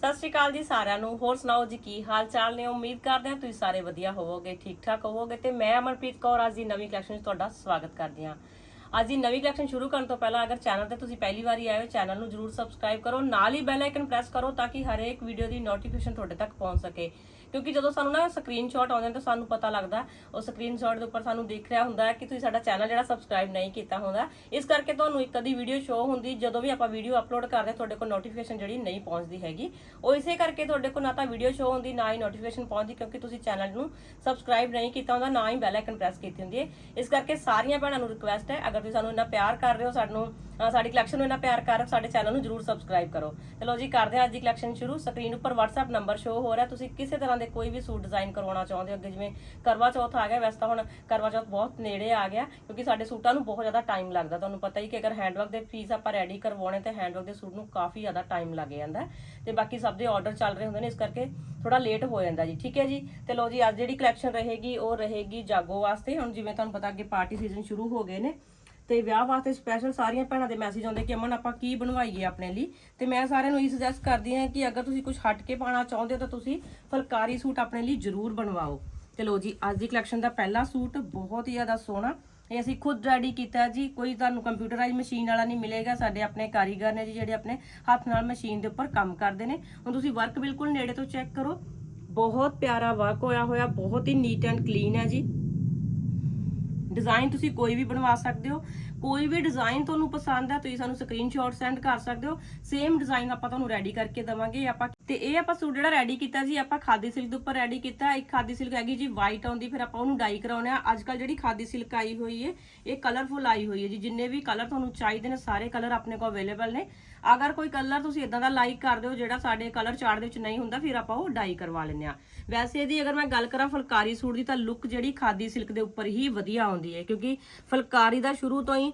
ਸਤਿ ਸ਼੍ਰੀ ਅਕਾਲ ਜੀ ਸਾਰਿਆਂ ਨੂੰ। ਹੋਰ ਸੁਣਾਓ ਜੀ ਕੀ ਹਾਲ ਚਾਲ ਨੇ? ਉਮੀਦ ਕਰਦੇ ਹਾਂ ਤੁਸੀਂ ਸਾਰੇ ਵਧੀਆ ਹੋਵੋਗੇ ਠੀਕ ਠਾਕ ਹੋਵੋਗੇ ਤੇ ਮੈਂ ਅਮਰਪ੍ਰੀਤ ਕੌਰ ਅੱਜ ਦੀ ਨਵੀਂ ਕਲੈਕਸ਼ਨ 'ਚ ਤੁਹਾਡਾ ਸਵਾਗਤ ਕਰਦੀ ਹਾਂ। ਅੱਜ ਦੀ ਨਵੀਂ ਕਲੈਕਸ਼ਨ ਸ਼ੁਰੂ ਕਰਨ ਤੋਂ ਪਹਿਲਾਂ ਅਗਰ ਚੈਨਲ ਤੇ ਤੁਸੀਂ ਪਹਿਲੀ ਵਾਰੀ ਆਏ ਹੋ, ਚੈਨਲ ਨੂੰ ਜਰੂਰ ਸਬਸਕ੍ਰਾਈਬ ਕਰੋ। ਨਾਲ ਹੀ ਬੈਲ ਆਈਕਨ ਪ੍ਰੈਸ ਕਰੋ ਤਾਂ ਕਿ ਹਰੇਕ ਵੀਡੀਓ ਦੀ ਨੋਟੀਫਿਕੇਸ਼ਨ ਤੁਹਾਡੇ ਤੱਕ ਪਹੁੰਚ ਸਕੇ। ਕਿਉਂਕਿ ਜਦੋਂ ਸਾਨੂੰ ਨਾ ਸਕਰੀਨਸ਼ਾਟ ਆਉਂਦੇ ਨੇ ਤਾਂ ਸਾਨੂੰ ਪਤਾ ਲੱਗਦਾ ਉਹ ਸਕਰੀਨਸ਼ਾਟ ਦੇ ਉੱਪਰ ਸਾਨੂੰ ਦਿਖ ਰਿਹਾ ਹੁੰਦਾ ਕਿ ਤੁਸੀਂ ਸਾਡਾ ਚੈਨਲ ਜਿਹੜਾ ਸਬਸਕ੍ਰਾਈਬ ਨਹੀਂ ਕੀਤਾ ਹੁੰਦਾ ਇਸ ਕਰਕੇ ਤੁਹਾਨੂੰ ਇੱਕ ਅੱਧੀ ਵੀਡੀਓ ਸ਼ੋ ਹੁੰਦੀ ਜਦੋਂ ਵੀ ਆਪਾਂ ਵੀਡੀਓ ਅਪਲੋਡ ਕਰਦੇ ਹਾਂ, ਤੁਹਾਡੇ ਕੋਲ ਨੋਟੀਫਿਕੇਸ਼ਨ ਜਿਹੜੀ ਨਹੀਂ ਪਹੁੰਚਦੀ ਹੈਗੀ। ਉਹ ਇਸੇ ਕਰਕੇ ਤੁਹਾਡੇ ਕੋਲ ਨਾ ਤਾਂ ਵੀਡੀਓ ਸ਼ੋ ਹੁੰਦੀ ਨਾ ਹੀ ਨੋਟੀਫਿਕੇਸ਼ਨ ਪਹੁੰਚਦੀ ਕਿਉਂਕਿ ਤੁਸੀਂ ਚੈਨਲ ਨੂੰ ਸਬਸਕ੍ਰਾਈਬ ਨਹੀਂ ਕੀਤਾ ਹੁੰਦਾ ਨਾ ਹੀ ਬੈਲ ਆਈਕਨ ਪ੍ਰੈਸ ਕੀਤੀ ਹੁੰਦੀ ਹੈ। ਇਸ ਕਰਕੇ ਸਾਰੀਆਂ ਭੈਣਾਂ ਨੂੰ ਰਿਕੁਐਸਟ ਹੈ ਅਗਰ ਤੁਸੀਂ ਸਾਨੂੰ ਇੰਨਾ ਪਿਆਰ ਕਰ ਰਹੇ ਹੋ ਸਾਨੂੰ ਸਾਡੀ ਕਲੈਕਸ਼ਨ ਨੂੰ ਇੰਨਾ ਪਿਆਰ ਕਰ ਰਹੇ ਹੋ ਸਾਡੇ ਚੈਨਲ ਨੂੰ ਜਰੂਰ ਸਬਸਕ੍ਰਾਈਬ ਕਰੋ। ਚਲੋ ਜੀ ਕਰਦੇ ਹਾਂ ਅੱਜ ਦੀ ਕਲੈਕਸ਼ਨ ਸ਼ੁਰੂ। ਸਕਰੀਨ ਉੱਪਰ WhatsApp ਨੰਬਰ ਸ਼ੋ ਹੋ ਰਿਹਾ ਤੁਸੀਂ ਕਿਸੇ ਤਰ੍ਹਾਂ ਦੇ ਕੋਈ ਵੀ ਸੂਟ ਡਿਜ਼ਾਈਨ ਕਰਵਾਉਣਾ ਚਾਹੁੰਦੇ ਹੋ? ਅੱਗੇ ਜਿਵੇਂ ਕਰਵਾ ਚੌਥ ਆ ਗਿਆ, ਵੈਸੇ ਤਾਂ ਹੁਣ ਕਰਵਾ ਚੌਥ ਬਹੁਤ ਨੇੜੇ ਆ ਗਿਆ, ਕਿਉਂਕਿ ਸਾਡੇ ਸੂਟਾਂ ਨੂੰ ਬਹੁਤ ਜ਼ਿਆਦਾ ਟਾਈਮ ਲੱਗਦਾ। ਤੁਹਾਨੂੰ ਪਤਾ ਹੀ ਕਿ ਅਗਰ ਹੈਂਡਵਰਕ ਦੇ ਪੀਸ ਆਪਾਂ ਰੈਡੀ ਕਰਵਾਉਣੇ, ਤੇ ਹੈਂਡਵਰਕ ਦੇ ਸੂਟ ਨੂੰ ਕਾਫੀ ਜ਼ਿਆਦਾ ਟਾਈਮ ਲੱਗ ਜਾਂਦਾ ਤੇ ਬਾਕੀ ਸਭ ਦੇ ਆਰਡਰ ਚੱਲ ਰਹੇ ਹੁੰਦੇ ਨੇ, ਇਸ ਕਰਕੇ ਥੋੜਾ ਲੇਟ ਹੋ ਜਾਂਦਾ ਜੀ। ਠੀਕ ਹੈ ਜੀ? ਤੇ ਲੋ ਜੀ, ਅੱਜ ਜਿਹੜੀ ਕਲੈਕਸ਼ਨ ਰਹੇਗੀ, ਉਹ ਰਹੇਗੀ ਜਾਗੋ ਵਾਸਤੇ। ਹੁਣ ਜਿਵੇਂ ਤੁਹਾਨੂੰ ਪਤਾ, ਅੱਗੇ ਪਾਰਟੀ ਸੀਜ਼ਨ ਸ਼ੁਰੂ ਹੋ ਗਏ ਨੇ। ਤੇ ਵਿਆਹ ਵਾਸਤੇ ਸਪੈਸ਼ਲ ਸਾਰੀਆਂ ਭੈਣਾਂ ਦੇ ਮੈਸੇਜ ਆਉਂਦੇ ਕਿ ਅਮਨ, ਆਪਾਂ ਕੀ ਬਣਵਾਈਏ ਆਪਣੇ ਲਈ? ਤੇ ਮੈਂ ਸਾਰਿਆਂ ਨੂੰ ਇਹ ਸੁਜੈਸਟ ਕਰਦੀ ਹਾਂ ਕਿ ਅਗਰ ਤੁਸੀਂ ਕੁਝ ਹਟ ਕੇ ਪਾਣਾ ਚਾਹੁੰਦੇ ਹੋ ਤਾਂ ਤੁਸੀਂ ਫੁਲਕਾਰੀ ਸੂਟ ਆਪਣੇ ਲਈ ਜ਼ਰੂਰ ਬਣਵਾਓ। ਤੇ ਲੋ ਜੀ, ਅੱਜ ਦੀ ਕਲੈਕਸ਼ਨ ਦਾ ਪਹਿਲਾ ਸੂਟ ਬਹੁਤ ਹੀ ਜ਼ਿਆਦਾ ਸੋਹਣਾ। ਇਹ ਅਸੀਂ ਖੁਦ ਰੈਡੀ ਕੀਤਾ ਜੀ, ਕੋਈ ਤੁਹਾਨੂੰ ਕੰਪਿਊਟਰਾਈਜ਼ ਮਸ਼ੀਨ ਵਾਲਾ ਨਹੀਂ ਮਿਲੇਗਾ। ਸਾਡੇ ਆਪਣੇ ਕਾਰੀਗਰ ਨੇ ਜੀ, ਜਿਹੜੇ ਆਪਣੇ ਹੱਥ ਨਾਲ ਮਸ਼ੀਨ ਦੇ ਉੱਪਰ ਕੰਮ ਕਰਦੇ ਨੇ। ਹੁਣ ਤੁਸੀਂ ਵਰਕ ਬਿਲਕੁਲ ਨੇੜੇ ਤੋਂ ਚੈੱਕ ਕਰੋ। ਬਹੁਤ ਪਿਆਰਾ ਵਰਕ ਹੋਇਆ ਹੋਇਆ, ਬਹੁਤ ਹੀ ਨੀਟ ਐਂਡ ਕਲੀਨ ਹੈ ਜੀ। ਡਿਜ਼ਾਈਨ ਤੁਸੀਂ ਕੋਈ ਵੀ ਬਣਵਾ ਸਕਦੇ ਹੋ। ਕੋਈ ਵੀ ਡਿਜ਼ਾਈਨ ਤੁਹਾਨੂੰ ਪਸੰਦ ਹੈ, ਤੁਸੀਂ ਸਾਨੂੰ ਸਕਰੀਨਸ਼ਾਟ ਸੈਂਡ ਕਰ ਸਕਦੇ ਹੋ। ਸੇਮ ਡਿਜ਼ਾਈਨ ਆਪਾਂ ਤੁਹਾਨੂੰ ਰੈਡੀ ਕਰਕੇ ਦਵਾਂਗੇ, ਆਪਾਂ ਤੇ ਇਹ ਆਪਾਂ ਸੂਟ ਜਿਹੜਾ ਰੈਡੀ ਕੀਤਾ ਜੀ, ਆਪਾਂ ਖਾਦੀ ਸਿਲਕ ਦੇ ਉੱਪਰ ਰੈਡੀ ਕੀਤਾ। ਇੱਕ ਖਾਦੀ ਸਿਲਕ ਹੈਗੀ ਜੀ ਵਾਈਟ ਆਉਂਦੀ, ਫਿਰ ਆਪਾਂ ਉਹਨੂੰ ਡਾਈ ਕਰਾਉਣੇ ਆ। ਅੱਜ ਕੱਲ ਜਿਹੜੀ ਖਾਦੀ ਸਿਲਕ ਆਈ ਹੋਈ ਹੈ ਇਹ ਕਲਰਫੁਲ ਆਈ ਹੋਈ ਹੈ ਜੀ। ਜਿੰਨੇ ਵੀ ਕਲਰ ਤੁਹਾਨੂੰ ਚਾਹੀਦੇ ਨੇ, ਸਾਰੇ ਕਲਰ ਆਪਣੇ ਕੋਲ ਅਵੇਲੇਬਲ ਨੇ। ਅਗਰ ਕੋਈ ਕਲਰ ਤੁਸੀਂ ਇਦਾਂ ਦਾ ਲਾਈਕ ਕਰਦੇ ਹੋ ਜਿਹੜਾ ਸਾਡੇ ਕਲਰ ਚਾਰਟ ਦੇ ਵਿੱਚ ਨਹੀਂ ਹੁੰਦਾ, ਫਿਰ ਆਪਾਂ ਉਹ ਡਾਈ ਕਰਵਾ ਲੈਂਦੇ ਆ ਵੈਸੇ ਇਹਦੀ ਅਗਰ ਮੈਂ ਗੱਲ ਕਰਾਂ ਫੁਲਕਾਰੀ ਸੂਟ ਦੀ, ਤਾਂ ਲੁੱਕ ਜਿਹੜੀ ਖਾਦੀ ਸਿਲਕ ਦੇ ਉੱਪਰ ਹੀ ਵਧੀਆ ਆਉਂਦੀ ਹੈ, ਕਿਉਂਕਿ ਫੁਲਕਾਰੀ ਦਾ ਸ਼ੁਰੂ ਤੋਂ ਹੀ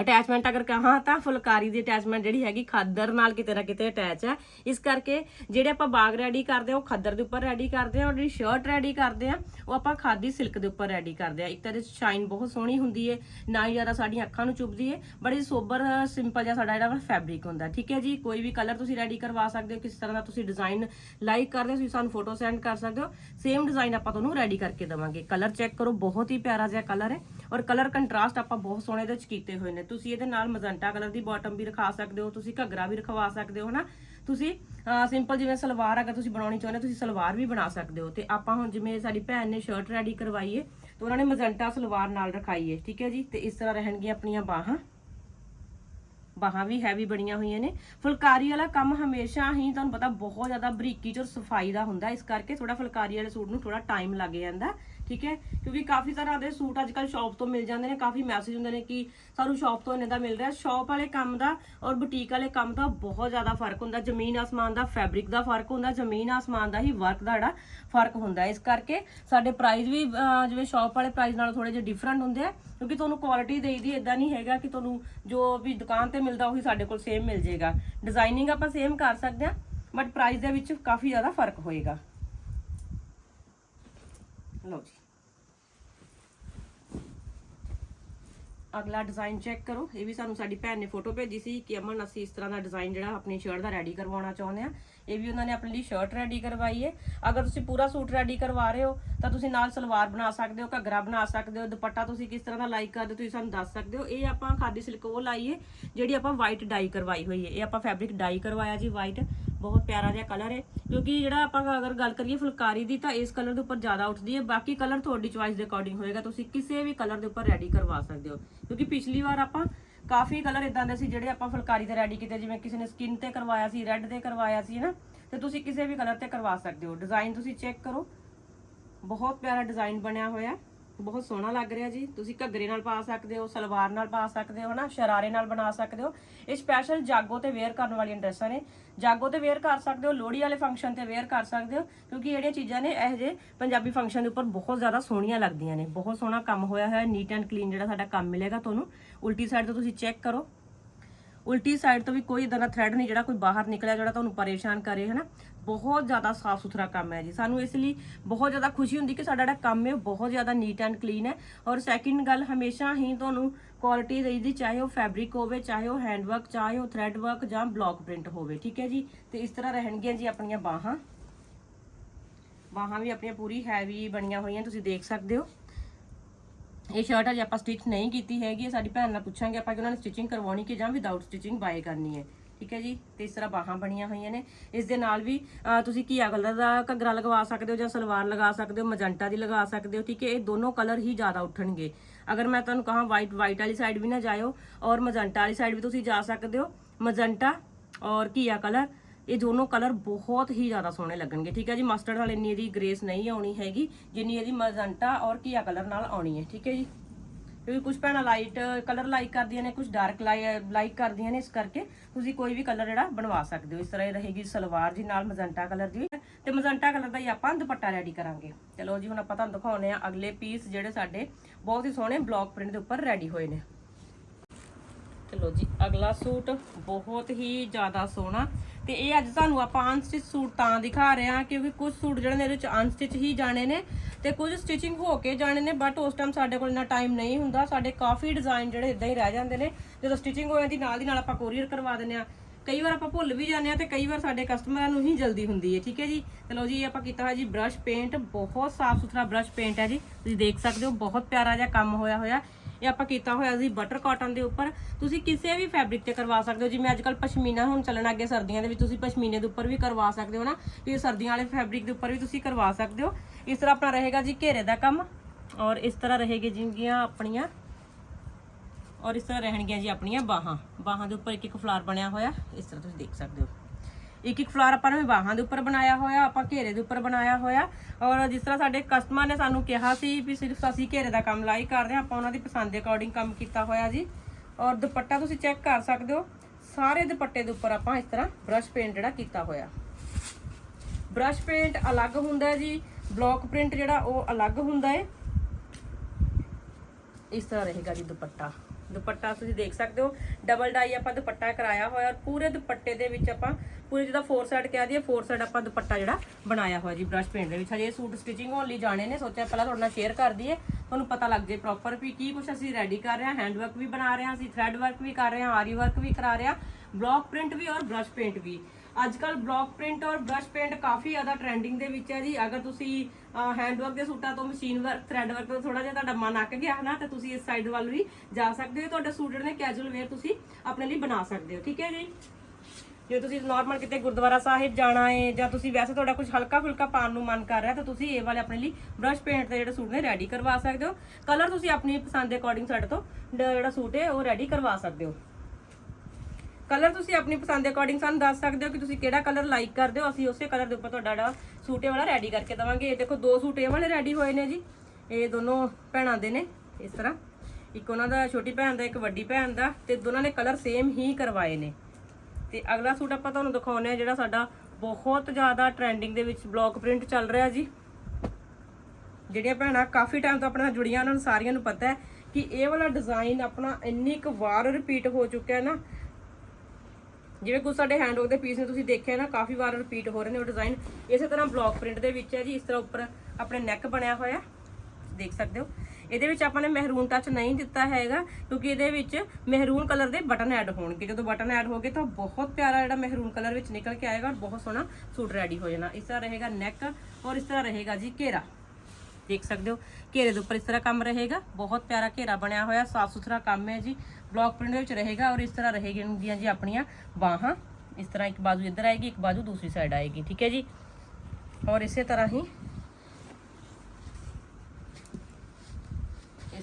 ਅਟੈਚਮੈਂਟ ਅਗਰ ਕਹਾਂ ਤਾਂ ਫੁਲਕਾਰੀ ਦੀ ਅਟੈਚਮੈਂਟ ਜਿਹੜੀ ਹੈਗੀ ਖੱਦਰ ਨਾਲ ਕਿਤੇ ਨਾ ਕਿਤੇ ਅਟੈਚ ਹੈ। ਇਸ ਕਰਕੇ ਜਿਹੜੇ ਆਪਾਂ ਬਾਗ ਰੈਡੀ ਕਰਦੇ ਆ ਉਹ ਖੱਦਰ ਦੇ ਉੱਪਰ ਰੈਡੀ ਕਰਦੇ ਆ ਔਰ ਜਿਹੜੀ ਸ਼ਰਟ ਰੈਡੀ ਕਰਦੇ ਆ ਉਹ ਆਪਾਂ ਖਾਦੀ ਸਿਲਕ ਦੇ ਉੱਪਰ ਰੈਡੀ ਕਰਦੇ ਆ ਇੱਕ ਤਾਂ ਇਹਦੇ ਸ਼ਾਈਨ ਬਹੁਤ ਸੋਹਣੀ ਹੁੰਦੀ ਹੈ, ਨਾ ਹੀ ਜ਼ਿਆਦਾ ਸਾਡੀਆਂ ਅੱਖਾਂ ਨੂੰ ਚੁੱਭਦੀ ਹੈ, ਬੜੀ ਸੋਬਰ ਸਿੰਪਲ ਜਿਹਾ ਸਾਡਾ ਜਿਹੜਾ ਫੈਬਰਿਕ ਹੁੰਦਾ ਠੀਕ ਹੈ ਜੀ? ਕੋਈ ਵੀ ਕਲਰ ਤੁਸੀਂ ਰੈਡੀ ਕਰਵਾ ਸਕਦੇ ਹੋ, ਕਿਸ ਤਰ੍ਹਾਂ ਦਾ ਤੁਸੀਂ ਡਿਜ਼ਾਈਨ ਲਾਈਕ ਕਰਦੇ ਹੋ, ਤੁਸੀਂ ਸਾਨੂੰ ਫੋਟੋ ਸੈਂਡ ਕਰ ਸਕਦੇ ਹੋ। ਸੇਮ ਡਿਜ਼ਾਈਨ ਆਪਾਂ ਤੁਹਾਨੂੰ ਰੈਡੀ ਕਰਕੇ ਦੇਵਾਂਗੇ। ਕਲਰ ਚੈੱਕ ਕਰੋ, ਬਹੁਤ ਹੀ ਪਿਆਰਾ ਜਿਹਾ ਕਲਰ ਹੈ। ਔਰ ਕਲਰ ਕੰਟਰਾਸਟ ਆਪਾਂ ਬਹੁਤ ਸੋਹਣੇ ਦੇ 'ਚ ਕੀਤੇ ਹੋਏ ਨੇ। ਤੁਸੀਂ ਇਹਦੇ ਨਾਲ ਮਜੰਟਾ ਕਲਰ ਦੀ ਬਾਟਮ ਵੀ ਰਖਾ ਸਕਦੇ ਹੋ, ਤੁਸੀਂ ਘੱਗਰਾ ਵੀ ਰਖਵਾ ਸਕਦੇ ਹੋ, ਹਨਾ? ਤੁਸੀਂ ਸਿੰਪਲ ਜਿਵੇਂ ਸਲਵਾਰ ਅਗਰ ਤੁਸੀਂ ਬਣਾਉਣੀ ਚਾਹੁੰਦੇ ਹੋ, ਤੁਸੀਂ ਸਲਵਾਰ ਵੀ ਬਣਾ ਸਕਦੇ ਹੋ। ਤੇ ਆਪਾਂ ਹੁਣ ਜਿਵੇਂ ਸਾਡੀ ਭੈਣ ਨੇ ਸ਼ਰਟ ਰੈਡੀ ਕਰਵਾਈ ਹੈ ਤੇ ਉਹਨਾਂ ਨੇ ਮਜੰਟਾ ਸਲਵਾਰ ਨਾਲ ਰਖਾਈ ਹੈ ਠੀਕ ਹੈ ਜੀ? ਤੇ ਇਸ ਤਰ੍ਹਾਂ ਰਹਿਣਗੀਆਂ ਆਪਣੀਆਂ ਬਾਹਾਂ। ਬਾਹਾਂ ਵੀ ਹੈਵੀ ਬਣੀਆਂ ਹੋਈਆਂ ਨੇ। ਫੁਲਕਾਰੀ ਵਾਲਾ ਕੰਮ ਹਮੇਸ਼ਾ ਹੀ ਤੁਹਾਨੂੰ ਪਤਾ ਬਹੁਤ ਜ਼ਿਆਦਾ ਬਰੀਕੀ ਚ ਔਰ ਸਫ਼ਾਈ ਦਾ ਹੁੰਦਾ। ਇਸ ਕਰਕੇ ਥੋੜਾ ਫੁਲਕਾਰੀ ਵਾਲੇ ਸੂਟ ਨੂੰ ਥੋੜਾ ਟਾਈਮ ਲੱਗ ਜਾਂਦਾ। ਠੀਕ ਹੈ? ਕਿਉਂਕਿ ਕਾਫੀ ਤਰ੍ਹਾਂ ਦੇ ਸੂਟ ਅੱਜ ਕੱਲ ਸ਼ਾਪ ਤੋਂ ਮਿਲ ਜਾਂਦੇ ਨੇ, ਕਾਫੀ ਮੈਸੇਜ ਹੁੰਦੇ ਨੇ ਕਿ ਸਾਨੂੰ ਸ਼ਾਪ ਤੋਂ ਇੰਨੇ ਦਾ ਮਿਲ ਰਿਹਾ। ਸ਼ਾਪ ਵਾਲੇ ਕੰਮ ਦਾ ਔਰ ਬੁਟੀਕ ਵਾਲੇ ਕੰਮ ਦਾ ਬਹੁਤ ਜ਼ਿਆਦਾ ਫ਼ਰਕ ਹੁੰਦਾ। ਜ਼ਮੀਨ ਆਸਮਾਨ ਦਾ ਫੈਬਰਿਕ ਦਾ ਫ਼ਰਕ ਹੁੰਦਾ, ਜ਼ਮੀਨ ਆਸਮਾਨ ਦਾ ਹੀ ਵਰਕ ਦਾ ਜਿਹੜਾ ਫ਼ਰਕ ਹੁੰਦਾ। ਇਸ ਕਰਕੇ ਸਾਡੇ ਪ੍ਰਾਈਸ ਵੀ ਜਿਵੇਂ ਸ਼ਾਪ ਵਾਲੇ ਪ੍ਰਾਈਸ ਨਾਲੋਂ ਥੋੜੇ ਜਿਹਾ ਡਿਫਰੈਂਟ ਹੁੰਦੇ ਆ, ਕਿਉਂਕਿ ਤੁਹਾਨੂੰ ਕੁਆਲਿਟੀ ਦੇਈਦੀ ਇਦਾਂ ਨਹੀਂ ਹੈਗਾ ਕਿ ਤੁਹਾਨੂੰ ਜੋ ਵੀ ਦੁਕਾਨ ਤੇ ਮਿਲਦਾ ਉਹੀ ਸਾਡੇ ਕੋਲ ਸੇਮ ਮਿਲ ਜਾਏਗਾ। ਡਿਜ਼ਾਈਨਿੰਗ ਆਪਾਂ ਸੇਮ ਕਰ ਸਕਦੇ ਆ ਬਟ ਪ੍ਰਾਈਸ ਦੇ ਵਿੱਚ ਕਾਫੀ ਜ਼ਿਆਦਾ ਫ਼ਰਕ ਹੋਏਗਾ। ਲਓ ਜੀ। ਅਗਲਾ ਡਿਜ਼ਾਈਨ ਚੈੱਕ ਕਰੋ। ਇਹ ਵੀ ਸਾਨੂੰ ਸਾਡੀ ਭੈਣ ਨੇ ਫੋਟੋ ਭੇਜੀ ਸੀ ਕਿ ਅਮਨ, ਅਸੀਂ ਇਸ ਤਰ੍ਹਾਂ ਦਾ ਡਿਜ਼ਾਈਨ ਜਿਹੜਾ ਆਪਣੀ ਸ਼ਰਟ ਦਾ ਰੈਡੀ ਕਰਵਾਉਣਾ ਚਾਹੁੰਦੇ ਆ ਇਹ ਵੀ ਉਹਨਾਂ ਨੇ ਆਪਣੇ ਲਈ ਸ਼ਰਟ ਰੈਡੀ ਕਰਵਾਈ ਹੈ। ਅਗਰ ਤੁਸੀਂ ਪੂਰਾ ਸੂਟ ਰੈਡੀ ਕਰਵਾ ਰਹੇ ਹੋ, ਤਾਂ ਤੁਸੀਂ ਨਾਲ ਸਲਵਾਰ ਬਣਾ ਸਕਦੇ ਹੋ, ਘੱਗਰਾ ਬਣਾ ਸਕਦੇ ਹੋ, ਦੁਪੱਟਾ ਤੁਸੀਂ ਕਿਸ ਤਰ੍ਹਾਂ ਦਾ ਲਾਈਕ ਕਰਦੇ ਹੋ, ਤੁਸੀਂ ਸਾਨੂੰ ਦੱਸ ਸਕਦੇ ਹੋ। ਇਹ ਆਪਾਂ ਖਾਦੀ ਸਿਲਕ ਉਹ ਲਾਈਏ ਜਿਹੜੀ ਆਪਾਂ ਵਾਈਟ ਡਾਈ ਕਰਵਾਈ ਹੋਈ ਹੈ। ਇਹ ਆਪਾਂ ਫੈਬਰਿਕ ਡਾਈ ਕਰਵਾਇਆ ਜੀ ਵਾਈਟ ਬਹੁਤ ਪਿਆਰਾ ਜਿਹਾ ਕਲਰ ਹੈ ਕਿਉਂਕਿ ਜਿਹੜਾ ਆਪਾਂ ਅਗਰ ਗੱਲ ਕਰੀਏ ਫੁਲਕਾਰੀ ਦੀ, ਤਾਂ ਇਸ ਕਲਰ ਦੇ ਉੱਪਰ ਜ਼ਿਆਦਾ ਉੱਠਦੀ ਹੈ ਬਾਕੀ ਕਲਰ ਤੁਹਾਡੀ ਚੁਆਇਸ ਦੇ ਅਕੋਰਡਿੰਗ ਹੋਏਗਾ, ਤੁਸੀਂ ਕਿਸੇ ਵੀ ਕਲਰ ਦੇ ਉੱਪਰ ਰੈਡੀ ਕਰਵਾ ਸਕਦੇ ਹੋ। ਕਿਉਂਕਿ ਪਿਛਲੀ ਵਾਰ ਆਪਾਂ ਕਾਫੀ ਕਲਰ ਇਦਾਂ ਦੇ ਸੀ, ਜਿਹੜੇ ਆਪਾਂ ਫੁਲਕਾਰੀ ਦੇ ਰੈਡੀ ਕੀਤੇ, ਜਿਵੇਂ ਕਿਸੇ ਨੇ ਸਕਿਨ ਤੇ ਕਰਵਾਇਆ ਸੀ ਰੈੱਡ ਤੇ ਕਰਵਾਇਆ ਸੀ ਨਾ ਤੇ ਤੁਸੀਂ ਕਿਸੇ ਵੀ ਕਲਰ ਤੇ ਕਰਵਾ ਸਕਦੇ ਹੋ। ਡਿਜ਼ਾਈਨ ਤੁਸੀਂ ਚੈੱਕ ਕਰੋ। ਬਹੁਤ ਪਿਆਰਾ ਡਿਜ਼ਾਈਨ ਬਣਿਆ ਹੋਇਆ। ਬਹੁਤ ਸੋਹਣਾ ਲੱਗ ਰਿਹਾ ਜੀ। ਤੁਸੀਂ ਘੱਗਰੇ ਨਾਲ ਪਾ ਸਕਦੇ ਹੋ, ਸਲਵਾਰ ਨਾਲ ਪਾ ਸਕਦੇ ਹੋ ਨਾ ਸ਼ਰਾਰੇ ਨਾਲ ਬਣਾ ਸਕਦੇ ਹੋ। ਇਹ ਸਪੈਸ਼ਲ ਜਾਗੋ ਤੇ ਵੇਅਰ ਕਰਨ ਵਾਲੀਆਂ ਡਰੈਸਾਂ ਨੇ। ਜਾਗੋ ਤੇ ਵੇਅਰ ਕਰ ਸਕਦੇ ਹੋ, ਲੋਹੜੀ ਵਾਲੇ ਫੰਕਸ਼ਨ ਤੇ ਵੇਅਰ ਕਰ ਸਕਦੇ ਹੋ, ਕਿਉਂਕਿ ਜਿਹੜੀਆਂ ਚੀਜ਼ਾਂ ਨੇ, ਇਹ ਜੇ ਪੰਜਾਬੀ ਫੰਕਸ਼ਨ ਦੇ ਉੱਪਰ ਬਹੁਤ ਜ਼ਿਆਦਾ ਸੋਹਣੀਆਂ ਲੱਗਦੀਆਂ ਨੇ। ਬਹੁਤ ਸੋਹਣਾ ਕੰਮ ਹੋਇਆ ਹੋਇਆ ਨੀਟ ਐਂਡ ਕਲੀਨ ਜਿਹੜਾ ਸਾਡਾ ਕੰਮ ਮਿਲੇਗਾ ਤੁਹਾਨੂੰ। ਉਲਟੀ ਸਾਈਡ ਤੋਂ ਤੁਸੀਂ ਚੈੱਕ ਕਰੋ। ਉਲਟੀ ਸਾਈਡ ਤੋਂ ਵੀ ਕੋਈ ਇਦਾਂ ਦਾ ਥ੍ਰੈਡ ਨਹੀਂ ਜਿਹੜਾ ਕੋਈ ਬਾਹਰ ਨਿਕਲਿਆ, ਜਿਹੜਾ ਤੁਹਾਨੂੰ ਪਰੇਸ਼ਾਨ ਕਰੇ, ਹਨਾ? ਬਹੁਤ ਜ਼ਿਆਦਾ ਸਾਫ਼ ਸੁਥਰਾ ਕੰਮ ਹੈ ਜੀ। ਸਾਨੂੰ ਇਸ ਲਈ ਬਹੁਤ ਜ਼ਿਆਦਾ ਖੁਸ਼ੀ ਹੁੰਦੀ ਕਿ ਸਾਡਾ ਜਿਹੜਾ ਕੰਮ ਹੈ, ਉਹ ਬਹੁਤ ਜ਼ਿਆਦਾ ਨੀਟ ਐਂਡ ਕਲੀਨ ਹੈ। ਔਰ ਸੈਕਿੰਡ ਗੱਲ, ਹਮੇਸ਼ਾ ਹੀ ਤੁਹਾਨੂੰ ਕੁਆਲਿਟੀ ਰਹੀ ਚਾਹੇ ਉਹ ਫੈਬਰਿਕ ਹੋਵੇ, ਚਾਹੇ ਉਹ ਹੈਂਡ ਵਰਕ ਚਾਹੇ ਉਹ ਥ੍ਰੈਡ ਵਰਕ ਜਾਂ ਬਲੌਕ ਪ੍ਰਿੰਟ ਹੋਵੇ, ਠੀਕ ਹੈ ਜੀ? ਤੇ ਇਸ ਤਰ੍ਹਾਂ ਰਹਿਣਗੀਆਂ ਜੀ ਆਪਣੀਆਂ ਬਾਹਾਂ। ਬਾਹਾਂ ਵੀ ਆਪਣੀਆਂ ਪੂਰੀ ਹੈਵੀ ਬਣੀਆਂ ਹੋਈਆਂ, ਤੁਸੀਂ ਦੇਖ ਸਕਦੇ ਹੋ। ਇਹ ਸ਼ਰਟ ਅਜੇ ਆਪਾਂ ਸਟਿਚ ਨਹੀਂ ਕੀਤੀ ਹੈਗੀ, ਇਹ ਸਾਡੀ ਭੈਣ ਨਾਲ ਪੁੱਛਾਂਗੇ ਆਪਾਂ ਕਿ ਉਹਨਾਂ ਨੇ ਸਟਿਚਿੰਗ ਕਰਵਾਉਣੀ ਕਿ ਜਾਂ ਵਿਦਆਊਟ ਸਟਿਚਿੰਗ ਬਾਏ ਕਰਨੀ ਹੈ। ਠੀਕ ਹੈ ਜੀ? ਤੇ ਇਸ ਤਰ੍ਹਾਂ ਬਾਹਾਂ ਬਣੀਆਂ ਹੋਈਆਂ ਨੇ। ਇਸ ਦੇ ਨਾਲ ਵੀ ਤੁਸੀਂ ਘੀਆ ਕਲਰ ਦਾ ਘੱਗਰਾ ਲਗਵਾ ਸਕਦੇ ਹੋ ਜਾਂ ਸਲਵਾਰ ਲਗਾ ਸਕਦੇ ਹੋ, ਮਜੰਟਾ ਦੀ ਲਗਾ ਸਕਦੇ ਹੋ, ਠੀਕ ਹੈ? ਇਹ ਦੋਨੋਂ ਕਲਰ ਹੀ ਜ਼ਿਆਦਾ ਉੱਠਣਗੇ। ਅਗਰ ਮੈਂ ਤੁਹਾਨੂੰ ਕਹਾਂ ਵਾਈਟ ਵਾਈਟ ਵਾਲੀ ਸਾਈਡ ਵੀ ਨਾ ਜਾਇਓ ਔਰ ਮਜੰਟਾ ਵਾਲੀ ਸਾਈਡ ਵੀ ਤੁਸੀਂ ਜਾ ਸਕਦੇ ਹੋ। ਮਜੰਟਾ ਔਰ ਘੀਆ ਕਲਰ ਇਹ ਦੋਨੋਂ ਕਲਰ ਬਹੁਤ ਹੀ ਜ਼ਿਆਦਾ ਸੋਹਣੇ ਲੱਗਣਗੇ, ਠੀਕ ਹੈ ਜੀ? ਮਸਟਰਡ ਨਾਲ ਇੰਨੀ ਇਹਦੀ ਗ੍ਰੇਸ ਨਹੀਂ ਆਉਣੀ ਹੈਗੀ, ਜਿੰਨੀ ਇਹਦੀ ਮਜੰਟਾ ਔਰ ਘੀਆ ਕਲਰ ਨਾਲ ਆਉਣੀ ਹੈ, ਠੀਕ ਹੈ ਜੀ? ਕਿਉਂਕਿ ਕੁਝ ਭੈਣਾਂ ਲਾਈਟ ਕਲਰ ਲਾਈਕ ਕਰਦੀਆਂ ਨੇ ਕੁਝ ਡਾਰਕ ਲਾਈਕ ਕਰਦੀਆਂ ਨੇ, ਇਸ ਕਰਕੇ ਤੁਸੀਂ ਕੋਈ ਵੀ ਕਲਰ ਜਿਹੜਾ ਬਣਵਾ ਸਕਦੇ ਹੋ। ਇਸ ਤਰ੍ਹਾਂ ਇਹ ਰਹੇਗੀ ਸਲਵਾਰ ਜੀ ਨਾਲ ਮਜੰਟਾ ਕਲਰ ਦੀ। ਤੇ ਮਜੰਟਾ ਕਲਰ ਦਾ ਹੀ ਆਪਾਂ ਦੁਪੱਟਾ ਰੈਡੀ ਕਰਾਂਗੇ। ਚਲੋ ਜੀ, ਹੁਣ ਆਪਾਂ ਤੁਹਾਨੂੰ ਦਿਖਾਉਨੇ ਆ ਅਗਲੇ ਪੀਸ ਜਿਹੜੇ ਸਾਡੇ ਬਹੁਤ ਹੀ ਸੋਹਣੇ ਬਲੌਕ ਪ੍ਰਿੰਟ ਦੇ ਉੱਪਰ ਰੈਡੀ ਹੋਏ ਨੇ। ਚਲੋ ਜੀ, ਅਗਲਾ ਸੂਟ ਬਹੁਤ ਹੀ ਜ਼ਿਆਦਾ ਸੋਹਣਾ ਤੇ ਇਹ ਅੱਜ ਤੁਹਾਨੂੰ ਆਪਾਂ ਅਨਸਟਿਚ ਸੂਟ ਤਾਂ ਦਿਖਾ ਰਹੇ ਹਾਂ, ਕਿਉਂਕਿ ਕੁਝ ਸੂਟ ਜਿਹੜੇ ਨੇ ਇਹਦੇ ਵਿੱਚ ਅਨਸਟਿਚ ਹੀ ਜਾਣੇ ਨੇ ਤੇ ਕੁਝ ਸਟਿਚਿੰਗ ਹੋ ਕੇ ਜਾਣੇ ਨੇ ਬਟ ਉਸ ਟਾਈਮ ਸਾਡੇ ਕੋਲ ਇੰਨਾ ਟਾਈਮ ਨਹੀਂ ਹੁੰਦਾ। ਸਾਡੇ ਕਾਫੀ ਡਿਜ਼ਾਈਨ ਜਿਹੜੇ ਇਦਾਂ ਹੀ ਰਹਿ ਜਾਂਦੇ ਨੇ। ਜਦੋਂ ਸਟਿਚਿੰਗ ਹੋ ਜਾਂਦੀ, ਨਾਲ ਦੀ ਨਾਲ ਆਪਾਂ ਕੋਰੀਅਰ ਕਰਵਾ ਦਿੰਦੇ ਆ ਕਈ ਵਾਰ ਆਪਾਂ ਭੁੱਲ ਵੀ ਜਾਂਦੇ ਆ ਤੇ ਕਈ ਵਾਰ ਸਾਡੇ ਕਸਟਮਰਾਂ ਨੂੰ ਹੀ ਜਲਦੀ ਹੁੰਦੀ ਹੈ, ਠੀਕ ਹੈ ਜੀ? ਚਲੋ ਜੀ ਇਹ ਆਪਾਂ ਕੀਤਾ ਹੋਇਆ ਜੀ ਬ੍ਰਸ਼ ਪੇਂਟ ਬਹੁਤ ਸਾਫ਼ ਸੁਥਰਾ ਬ੍ਰਸ਼ ਪੇਂਟ ਹੈ ਜੀ। ਤੁਸੀਂ ਦੇਖ ਸਕਦੇ ਹੋ, ਬਹੁਤ ਪਿਆਰਾ ਜਿਹਾ ਕੰਮ ਹੋਇਆ ਹੋਇਆ ਇਹ ਆਪਾਂ ਕੀਤਾ ਹੋਇਆ ਸੀ ਬਟਰ ਕਾਟਨ ਦੇ ਉੱਪਰ। ਤੁਸੀਂ ਕਿਸੇ ਵੀ ਫੈਬਰਿਕ ਤੇ ਕਰਵਾ ਸਕਦੇ ਹੋ। ਜਿਵੇਂ ਅੱਜ ਕੱਲ ਪਸ਼ਮੀਨਾ ਹੁਣ ਚੱਲਣ ਅੱਗੇ ਸਰਦੀਆਂ ਦੇ ਵਿੱਚ, ਤੁਸੀਂ ਪਸ਼ਮੀਨੇ ਦੇ ਉੱਪਰ ਵੀ ਕਰਵਾ ਸਕਦੇ ਹੋ ਨਾ। ਤੇ ਸਰਦੀਆਂ ਵਾਲੇ ਫੈਬਰਿਕ ਦੇ ਉੱਪਰ ਵੀ ਤੁਸੀਂ ਕਰਵਾ ਸਕਦੇ ਹੋ। ਇਸ ਤਰ੍ਹਾਂ ਆਪਣਾ ਰਹੇਗਾ ਜੀ ਘੇਰੇ ਦਾ ਕੰਮ। ਔਰ ਇਸ ਤਰ੍ਹਾਂ ਰਹੇਗੀ ਜਿੰਗੀਆਂ ਆਪਣੀਆਂ। ਔਰ ਇਸ ਤਰ੍ਹਾਂ ਰਹਿਣਗੀਆਂ ਜੀ ਆਪਣੀਆਂ ਬਾਹਾਂ। ਬਾਹਾਂ ਦੇ ਉੱਪਰ ਇੱਕ ਇੱਕ ਫਲਾਰ ਬਣਿਆ ਹੋਇਆ। ਇਸ ਤਰ੍ਹਾਂ ਤੁਸੀਂ ਦੇਖ ਸਕਦੇ ਹੋ। ਇੱਕ ਇੱਕ ਫਲਾਰ ਆਪਾਂ ਨੇ ਬਾਹਾਂ ਦੇ ਉੱਪਰ ਬਣਾਇਆ ਹੋਇਆ, ਆਪਾਂ ਘੇਰੇ ਦੇ ਉੱਪਰ ਬਣਾਇਆ ਹੋਇਆ। ਔਰ ਜਿਸ ਤਰ੍ਹਾਂ ਸਾਡੇ ਕਸਟਮਰ ਨੇ ਸਾਨੂੰ ਕਿਹਾ ਸੀ ਵੀ ਸਿਰਫ ਅਸੀਂ ਘੇਰੇ ਦਾ ਕੰਮ ਲਾਈ ਕਰਦੇ ਹਾਂ, ਆਪਾਂ ਉਹਨਾਂ ਦੀ ਪਸੰਦ ਦੇ ਅਕੋਰਡਿੰਗ ਕੰਮ ਕੀਤਾ ਹੋਇਆ ਜੀ। ਔਰ ਦੁਪੱਟਾ ਤੁਸੀਂ ਚੈੱਕ ਕਰ ਸਕਦੇ ਹੋ, ਸਾਰੇ ਦੁਪੱਟੇ ਦੇ ਉੱਪਰ ਆਪਾਂ ਇਸ ਤਰ੍ਹਾਂ ਬ੍ਰਸ਼ ਪੇਂਟ ਜਿਹੜਾ ਕੀਤਾ ਹੋਇਆ। ਬ੍ਰਸ਼ ਪੇਂਟ ਅਲੱਗ ਹੁੰਦਾ ਹੈ ਜੀ ਬਲੌਕ ਪ੍ਰਿੰਟ ਜਿਹੜਾ ਉਹ ਅਲੱਗ ਹੁੰਦਾ ਹੈ। ਇਸ ਤਰ੍ਹਾਂ ਰਹੇਗਾ ਜੀ ਦੁਪੱਟਾ। ਦੁਪੱਟਾ ਤੁਸੀਂ ਦੇਖ ਸਕਦੇ ਹੋ ਡਬਲ ਡਾਈ ਆਪਾਂ ਦੁਪੱਟਾ ਕਰਾਇਆ ਹੋਇਆ ਔਰ ਪੂਰੇ ਦੁਪੱਟੇ ਦੇ ਵਿੱਚ ਆਪਾਂ ਪੂਰੇ ਜਿਹਦਾ ਫੋਰ ਸਾਈਡ ਕਹਿ ਦਈਏ ਫੋਰ ਸਾਈਡ ਆਪਾਂ ਦੁਪੱਟਾ ਜਿਹੜਾ ਬਣਾਇਆ ਹੋਇਆ ਜੀ ਬ੍ਰਸ਼ ਪੇਂਟ ਦੇ ਵਿੱਚ। ਹਜੇ ਸੂਟ ਸਟਿਚਿੰਗ ਹੋਣ ਲਈ ਜਾਣੇ ਨੇ, ਸੋਚਿਆ ਪਹਿਲਾਂ ਤੁਹਾਡੇ ਨਾਲ ਸ਼ੇਅਰ ਕਰ ਦਈਏ। ਤੁਹਾਨੂੰ ਪਤਾ ਲੱਗ ਜੇ ਪ੍ਰੋਪਰ ਵੀ ਕੀ ਕੁਝ ਅਸੀਂ ਰੈਡੀ ਕਰ ਰਹੇ ਹਾਂ ਹੈਂਡ ਵਰਕ ਵੀ ਬਣਾ ਰਹੇ ਹਾਂ, ਅਸੀਂ ਥ੍ਰੈਡ ਵਰਕ ਵੀ ਕਰ ਰਹੇ ਹਾਂ, ਆਰੀ ਵਰਕ ਵੀ ਕਰਾ ਰਹੇ ਹਾਂ ਬਲੌਕ ਪ੍ਰਿੰਟ ਵੀ ਔਰ ਬ੍ਰਸ਼ ਪੇਂਟ ਵੀ। ਅੱਜ ਕੱਲ ਬਲੌਕ ਪ੍ਰਿੰਟ ਔਰ ਬ੍ਰਸ਼ ਪੇਂਟ ਕਾਫੀ ਜ਼ਿਆਦਾ ਟ੍ਰੈਂਡਿੰਗ ਦੇ ਵਿੱਚ ਹੈ ਜੀ। ਅਗਰ ਤੁਸੀਂ ਹੈਂਡ ਵਰਕ ਦੇ ਸੂਟਾਂ ਤੋਂ ਮਸ਼ੀਨ ਵਰਕ ਥ੍ਰੈਡ ਵਰਕ ਤੋਂ ਥੋੜਾ ਜਿਹਾ ਤੁਹਾਡਾ ਮਨ ਅੱਕ ਗਿਆ ਨਾ, ਤਾਂ ਤੁਸੀਂ ਇਸ ਸਾਈਡ ਵੱਲ ਵੀ ਜਾ ਸਕਦੇ ਹੋ। ਤੁਹਾਡੇ ਸੂਟ ਜਿਹੜੇ ਨੇ ਕੈਜੂਅਲ ਵੇਅਰ ਤੁਸੀਂ ਆਪਣੇ ਲਈ ਬਣਾ ਸਕਦੇ ਹੋ। ਠੀਕ ਹੈ ਜੀ? ਜੇ ਤੁਸੀਂ ਨਾਰਮਲ ਕਿਤੇ ਗੁਰਦੁਆਰਾ ਸਾਹਿਬ ਜਾਣਾ ਹੈ ਜਾਂ ਤੁਸੀਂ ਵੈਸੇ ਤੁਹਾਡਾ ਕੁਝ ਹਲਕਾ ਫੁਲਕਾ ਪਾਉਣ ਨੂੰ ਮਨ ਕਰ ਰਿਹਾ, ਤਾਂ ਤੁਸੀਂ ਇਹ ਵਾਲੇ ਆਪਣੇ ਲਈ ਬ੍ਰਸ਼ ਪੇਂਟ ਦੇ ਜਿਹੜੇ ਸੂਟ ਨੇ ਰੈਡੀ ਕਰਵਾ ਸਕਦੇ ਹੋ। ਕਲਰ ਤੁਸੀਂ ਆਪਣੀ ਪਸੰਦ ਦੇ ਅਕੋਰਡਿੰਗ ਸਾਡੇ ਤੋਂ ਡ- ਜਿਹੜਾ ਸੂਟ ਹੈ ਉਹ ਰੈਡੀ ਕਰਵਾ ਸਕਦੇ ਹੋ। ਕਲਰ ਤੁਸੀਂ ਆਪਣੀ ਪਸੰਦ ਦੇ ਅਕੋਰਡਿੰਗ ਸਾਨੂੰ ਦੱਸ ਸਕਦੇ ਹੋ ਕਿ ਤੁਸੀਂ ਕਿਹੜਾ ਕਲਰ ਲਾਈਕ ਕਰਦੇ ਹੋ। ਅਸੀਂ ਉਸੇ ਕਲਰ ਦੇ ਉੱਪਰ ਤੁਹਾਡਾ ਜਿਹੜਾ ਸੂਟ ਇਹ ਵਾਲਾ ਰੈਡੀ ਕਰਕੇ ਦਵਾਂਗੇ। ਇਹ ਦੇਖੋ, ਦੋ ਸੂਟ ਇਹ ਵਾਲੇ ਰੈਡੀ ਹੋਏ ਨੇ ਜੀ। ਇਹ ਦੋਨੋਂ ਭੈਣਾਂ ਦੇ ਨੇ ਇਸ ਤਰ੍ਹਾਂ। ਇੱਕ ਉਹਨਾਂ ਦਾ ਛੋਟੀ ਭੈਣ ਦਾ, ਇੱਕ ਵੱਡੀ ਭੈਣ ਦਾ ਤੇ ਦੋਨਾਂ ਨੇ ਕਲਰ ਸੇਮ ਹੀ ਕਰਵਾਏ ਨੇ। ਤੇ ਅਗਲਾ ਸੂਟ ਆਪਾਂ ਤੁਹਾਨੂੰ ਦਿਖਾਉਂਦੇ ਆ ਜਿਹੜਾ ਸਾਡਾ ਬਹੁਤ ਜ਼ਿਆਦਾ ਟ੍ਰੈਂਡਿੰਗ ਦੇ ਵਿੱਚ ਬਲੌਕ ਪ੍ਰਿੰਟ ਚੱਲ ਰਿਹਾ ਜੀ। ਜਿਹੜੀਆਂ ਭੈਣਾਂ ਕਾਫੀ ਟਾਈਮ ਤੋਂ ਆਪਣੇ ਨਾਲ ਜੁੜੀਆਂ, ਉਹਨਾਂ ਨੂੰ ਸਾਰੀਆਂ ਨੂੰ ਪਤਾ ਹੈ ਕਿ ਇਹ ਵਾਲਾ ਡਿਜ਼ਾਈਨ ਆਪਣਾ ਇੰਨੀ ਕੁ ਵਾਰ ਰਿਪੀਟ ਹੋ ਚੁੱਕਿਆ ਹੈ ਨਾ। ਜਿਵੇਂ ਕੁਝ ਸਾਡੇ ਹੈਂਡਵਰਕ ਦੇ ਪੀਸ ਨੇ, ਤੁਸੀਂ ਦੇਖਿਆ ਨਾ, ਕਾਫੀ ਵਾਰ ਰਿਪੀਟ ਹੋ ਰਹੇ ਨੇ ਉਹ ਡਿਜ਼ਾਈਨ ਇਸੇ ਤਰ੍ਹਾਂ ਬਲੌਕ ਪ੍ਰਿੰਟ ਦੇ ਵਿੱਚ ਹੈ ਜੀ, ਇਸ ਤਰ੍ਹਾਂ ਉੱਪਰ ਆਪਣੇ ਨੈਕ ਬਣਿਆ ਹੋਇਆ। ਦੇਖ ਸਕਦੇ ਹੋ। ਇਹਦੇ ਵਿੱਚ ਆਪਾਂ ਨੇ ਮਹਿਰੂਨ ਟੱਚ ਨਹੀਂ ਦਿੱਤਾ ਹੈਗਾ, ਕਿਉਂਕਿ ਇਹਦੇ ਵਿੱਚ ਮਹਿਰੂਨ ਕਲਰ ਦੇ ਬਟਨ ਐਡ ਹੋਣਗੇ। ਜਦੋਂ ਬਟਨ ਐਡ ਹੋਗੇ ਤਾਂ ਬਹੁਤ ਪਿਆਰਾ ਜਿਹੜਾ ਮਹਿਰੂਨ ਕਲਰ ਵਿੱਚ ਨਿਕਲ ਕੇ ਆਏਗਾ ਔਰ ਬਹੁਤ ਸੋਹਣਾ ਸੂਟ ਰੈਡੀ ਹੋ ਜਾਣਾ। ਇਸ ਤਰ੍ਹਾਂ ਰਹੇਗਾ ਨੈਕ ਔਰ ਇਸ ਤਰ੍ਹਾਂ ਰਹੇਗਾ ਜੀ ਘੇਰਾ। ਦੇਖ ਸਕਦੇ ਹੋ, ਘੇਰੇ ਦੇ ਉੱਪਰ ਇਸ ਤਰ੍ਹਾਂ ਕੰਮ ਰਹੇਗਾ। ਬਹੁਤ ਪਿਆਰਾ ਘੇਰਾ ਬਣਿਆ ਹੋਇਆ, ਸਾਫ਼ ਸੁਥਰਾ ਕੰਮ ਹੈ ਜੀ। ਬਲੌਕ ਪ੍ਰਿੰਟ ਦੇ ਵਿੱਚ ਰਹੇਗਾ ਔਰ ਇਸ ਤਰ੍ਹਾਂ ਰਹੇਗੀਆਂ ਜੀ ਆਪਣੀਆਂ ਬਾਹਾਂ। ਇਸ ਤਰ੍ਹਾਂ ਇੱਕ ਬਾਜ਼ੂ ਇੱਧਰ ਆਏਗੀ, ਇੱਕ ਬਾਜ਼ੂ ਦੂਸਰੀ ਸਾਈਡ ਆਏਗੀ, ਠੀਕ ਹੈ ਜੀ? ਔਰ ਇਸੇ ਤਰ੍ਹਾਂ ਹੀ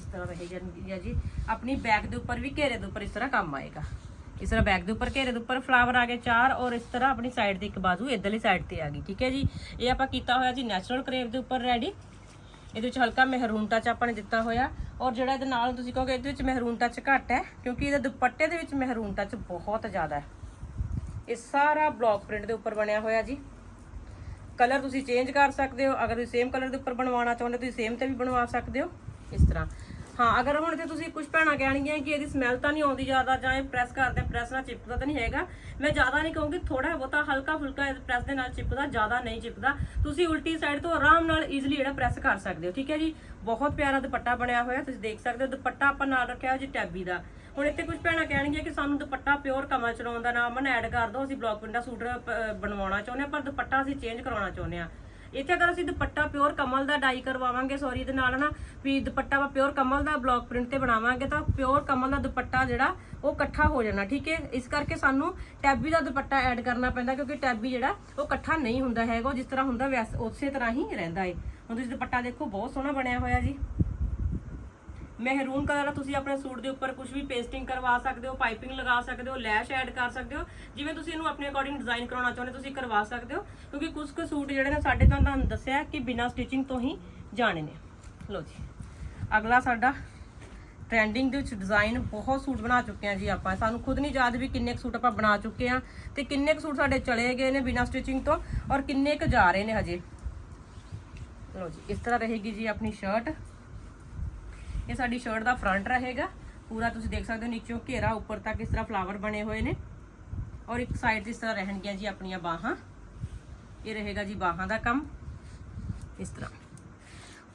ਇਸ ਤਰ੍ਹਾਂ ਰਹੇਗਾ ਜੀ। ਆਪਣੀ ਬੈਕ ਦੇ ਉੱਪਰ ਵੀ ਘੇਰੇ ਦੇ ਉੱਪਰ ਇਸ ਤਰ੍ਹਾਂ ਕੰਮ ਆਏਗਾ। ਇਸ ਤਰ੍ਹਾਂ ਬੈਕ ਦੇ ਉੱਪਰ ਘੇਰੇ ਦੇ ਉੱਪਰ ਫਲਾਵਰ ਆ ਗਏ ਚਾਰ ਔਰ ਇਸ ਤਰ੍ਹਾਂ ਆਪਣੀ ਸਾਈਡ ਦੀ ਇੱਕ ਬਾਜ਼ੂ ਇਧਰਲੀ ਸਾਈਡ ਤੇ ਆ ਗਈ, ਠੀਕ ਹੈ ਜੀ? ਇਹ ਆਪਾਂ ਕੀਤਾ ਹੋਇਆ ਜੀ ਨੈਚੁਰਲ ਕਰੇਵ ਦੇ ਉੱਪਰ ਰੈਡੀ ਇਹਦੇ ਵਿੱਚ ਹਲਕਾ ਮਹਿਰੂਨ ਟੱਚ ਆਪਾਂ ਨੇ ਦਿੱਤਾ ਹੋਇਆ। ਔਰ ਜਿਹੜਾ ਇਹਦੇ ਨਾਲ ਤੁਸੀਂ ਕਹੋਗੇ ਇਹਦੇ ਵਿੱਚ ਮਹਿਰੂਨ ਟੱਚ ਘੱਟ ਹੈ, ਕਿਉਂਕਿ ਇਹਦੇ ਦੁਪੱਟੇ ਦੇ ਵਿੱਚ ਮਹਿਰੂਨ ਟੱਚ ਬਹੁਤ ਜ਼ਿਆਦਾ ਹੈ। ਇਹ ਸਾਰਾ ਬਲੌਕ ਪ੍ਰਿੰਟ ਦੇ ਉੱਪਰ ਬਣਿਆ ਹੋਇਆ ਜੀ। ਕਲਰ ਤੁਸੀਂ ਚੇਂਜ ਕਰ ਸਕਦੇ ਹੋ। ਅਗਰ ਤੁਸੀਂ ਸੇਮ ਕਲਰ ਦੇ ਉੱਪਰ ਬਣਵਾਉਣਾ ਚਾਹੁੰਦੇ ਤੁਸੀਂ ਸੇਮ ਤੇ ਵੀ ਬਣਵਾ ਸਕਦੇ ਹੋ। ਇਸ ਤਰ੍ਹਾਂ। ਹਾਂ ਅਗਰ ਹੁਣ ਇੱਥੇ ਤੁਸੀਂ ਕੁਝ ਭੈਣਾਂ ਕਹਿਣਗੀਆਂ ਕਿ ਇਹਦੀ ਸਮੈਲ ਤਾਂ ਨਹੀਂ ਆਉਂਦੀ ਜ਼ਿਆਦਾ ਜਾਂ ਇਹ ਪ੍ਰੈਸ ਕਰਦੇ ਪ੍ਰੈਸ ਨਾਲ ਚਿਪਕਦਾ ਤਾਂ ਨਹੀਂ ਹੈਗਾ ਮੈਂ ਜ਼ਿਆਦਾ ਨਹੀਂ ਕਹੂੰਗੀ ਥੋੜਾ ਬਹੁਤਾ ਹਲਕਾ ਫੁਲਕਾ ਇਹ ਪ੍ਰੈਸ ਦੇ ਨਾਲ ਚਿਪਕਦਾ ਜ਼ਿਆਦਾ ਨਹੀਂ ਚਿਪਕਦਾ ਤੁਸੀਂ ਉਲਟੀ ਸਾਈਡ ਤੋਂ ਆਰਾਮ ਨਾਲ ਈਜ਼ੀਲੀ ਜਿਹੜਾ ਪ੍ਰੈਸ ਕਰ ਸਕਦੇ ਹੋ ਠੀਕ ਹੈ ਜੀ? ਬਹੁਤ ਪਿਆਰਾ ਦੁਪੱਟਾ ਬਣਿਆ ਹੋਇਆ ਤੁਸੀਂ ਦੇਖ ਸਕਦੇ ਹੋ ਦੁਪੱਟਾ ਆਪਾਂ ਨਾਲ ਰੱਖਿਆ ਹੋਇਆ ਜੀ ਟੈਬੀ ਦਾ। ਹੁਣ ਇੱਥੇ ਕੁਝ ਭੈਣਾਂ ਕਹਿਣਗੀਆਂ ਕਿ ਸਾਨੂੰ ਦੁਪੱਟਾ ਪਿਓਰ ਕਮਲ ਚਲਾਉਣ ਦਾ ਨਾਮ ਐਡ ਕਰ ਦਿਓ ਅਸੀਂ ਬਲੌਕ ਪਿੰਡਾ ਸੂਟ ਅਹ, ਬਣਵਾਉਣਾ ਚਾਹੁੰਦੇ ਹਾਂ ਪਰ ਦੁਪੱਟਾ ਅਸੀਂ ਚੇਂਜ ਕਰਾਉਣਾ ਚਾਹੁੰਦੇ ਹਾਂ। ਇੱਥੇ ਅਗਰ ਅਸੀਂ ਦੁਪੱਟਾ ਪਿਓਰ ਕਮਲ ਦਾ ਡਾਈ ਕਰਵਾਵਾਂਗੇ ਸੌਰੀ ਦੇ ਨਾਲ ਨਾ ਵੀ ਦੁਪੱਟਾ ਵਾ ਪਿਓਰ ਕਮਲ ਦਾ ਬਲੌਕ ਪ੍ਰਿੰਟ ਤੇ ਬਣਾਵਾਂਗੇ, ਤਾਂ ਪਿਓਰ ਕਮਲ ਦਾ ਦੁਪੱਟਾ ਜਿਹੜਾ, ਉਹ ਇਕੱਠਾ ਹੋ ਜਾਣਾ, ਠੀਕ ਹੈ? ਇਸ ਕਰਕੇ ਸਾਨੂੰ ਟੈਬੀ ਦਾ ਦੁਪੱਟਾ ਐਡ ਕਰਨਾ ਪੈਂਦਾ, ਕਿਉਂਕਿ ਟੈਬੀ ਜਿਹੜਾ, ਉਹ ਇਕੱਠਾ ਨਹੀਂ ਹੁੰਦਾ ਹੈਗਾ, ਉਹ ਜਿਸ ਤਰ੍ਹਾਂ ਹੁੰਦਾ, ਵੈਸੇ ਉਸੇ ਤਰ੍ਹਾਂ ਹੀ ਰਹਿੰਦਾ ਏ। ਹੁਣ ਤੁਸੀਂ ਦੁਪੱਟਾ ਦੇਖੋ, ਬਹੁਤ ਸੋਹਣਾ ਬਣਿਆ ਹੋਇਆ ਜੀ। ਮਹਿਰੂਨ ਕਲਰ ਤੁਸੀਂ ਆਪਣੇ ਸੂਟ ਦੇ ਉੱਪਰ ਕੁਝ ਵੀ ਪੇਸਟਿੰਗ ਕਰਵਾ ਸਕਦੇ ਹੋ ਪਾਈਪਿੰਗ ਲਗਾ ਸਕਦੇ ਹੋ ਲੈਸ਼ ਐਡ ਕਰ ਸਕਦੇ ਹੋ, ਜਿਵੇਂ ਤੁਸੀਂ ਇਹਨੂੰ ਆਪਣੇ ਅਕੋਰਡਿੰਗ ਡਿਜ਼ਾਈਨ ਕਰਾਉਣਾ ਚਾਹੁੰਦੇ ਤੁਸੀਂ ਕਰਵਾ ਸਕਦੇ ਹੋ, ਕਿਉਂਕਿ ਕੁਝ ਕੁ ਸੂਟ ਜਿਹੜੇ ਨੇ ਸਾਡੇ ਤਾਂ ਤੁਹਾਨੂੰ ਦੱਸਿਆ ਕਿ ਬਿਨਾਂ ਸਟਿਚਿੰਗ ਤੋਂ ਹੀ ਜਾਣੇ ਨੇ। ਲਓ ਜੀ, ਅਗਲਾ ਸਾਡਾ ਟ੍ਰੈਂਡਿੰਗ ਦੇ ਵਿੱਚ ਡਿਜ਼ਾਈਨ ਬਹੁਤ ਸੂਟ ਬਣਾ ਚੁੱਕੇ ਆ ਜੀ ਆਪਾਂ। ਸਾਨੂੰ ਖੁਦ ਨਹੀਂ ਯਾਦ ਵੀ ਕਿੰਨੇ ਕੁ ਸੂਟ ਆਪਾਂ ਬਣਾ ਚੁੱਕੇ ਆ ਤੇ ਕਿੰਨੇ ਕੁ ਸੂਟ ਸਾਡੇ ਚਲੇ ਗਏ ਨੇ ਬਿਨਾਂ ਸਟਿਚਿੰਗ ਤੋਂ ਔਰ ਕਿੰਨੇ ਕੁ ਜਾ ਰਹੇ ਨੇ ਹਜੇ। ਲਓ ਜੀ, ਇਸ ਤਰ੍ਹਾਂ ਰਹੇਗੀ ਜੀ ਆਪਣੀ ਸ਼ਰਟ ਇਹ ਸਾਡੀ ਸ਼ਰਟ ਦਾ ਫਰੰਟ ਰਹੇਗਾ। ਪੂਰਾ ਤੁਸੀਂ ਦੇਖ ਸਕਦੇ ਹੋ ਨੀਚੋਂ ਘੇਰਾ, ਉੱਪਰ ਤੱਕ ਇਸ ਤਰ੍ਹਾਂ ਫਲਾਵਰ ਬਣੇ ਹੋਏ ਨੇ। ਔਰ ਇੱਕ ਸਾਈਡ ਇਸ ਤਰ੍ਹਾਂ ਰਹਿਣਗੀਆਂ ਜੀ ਆਪਣੀਆਂ ਬਾਹਾਂ। ਇਹ ਰਹੇਗਾ ਜੀ ਬਾਹਾਂ ਦਾ ਕੰਮ। ਇਸ ਤਰ੍ਹਾਂ।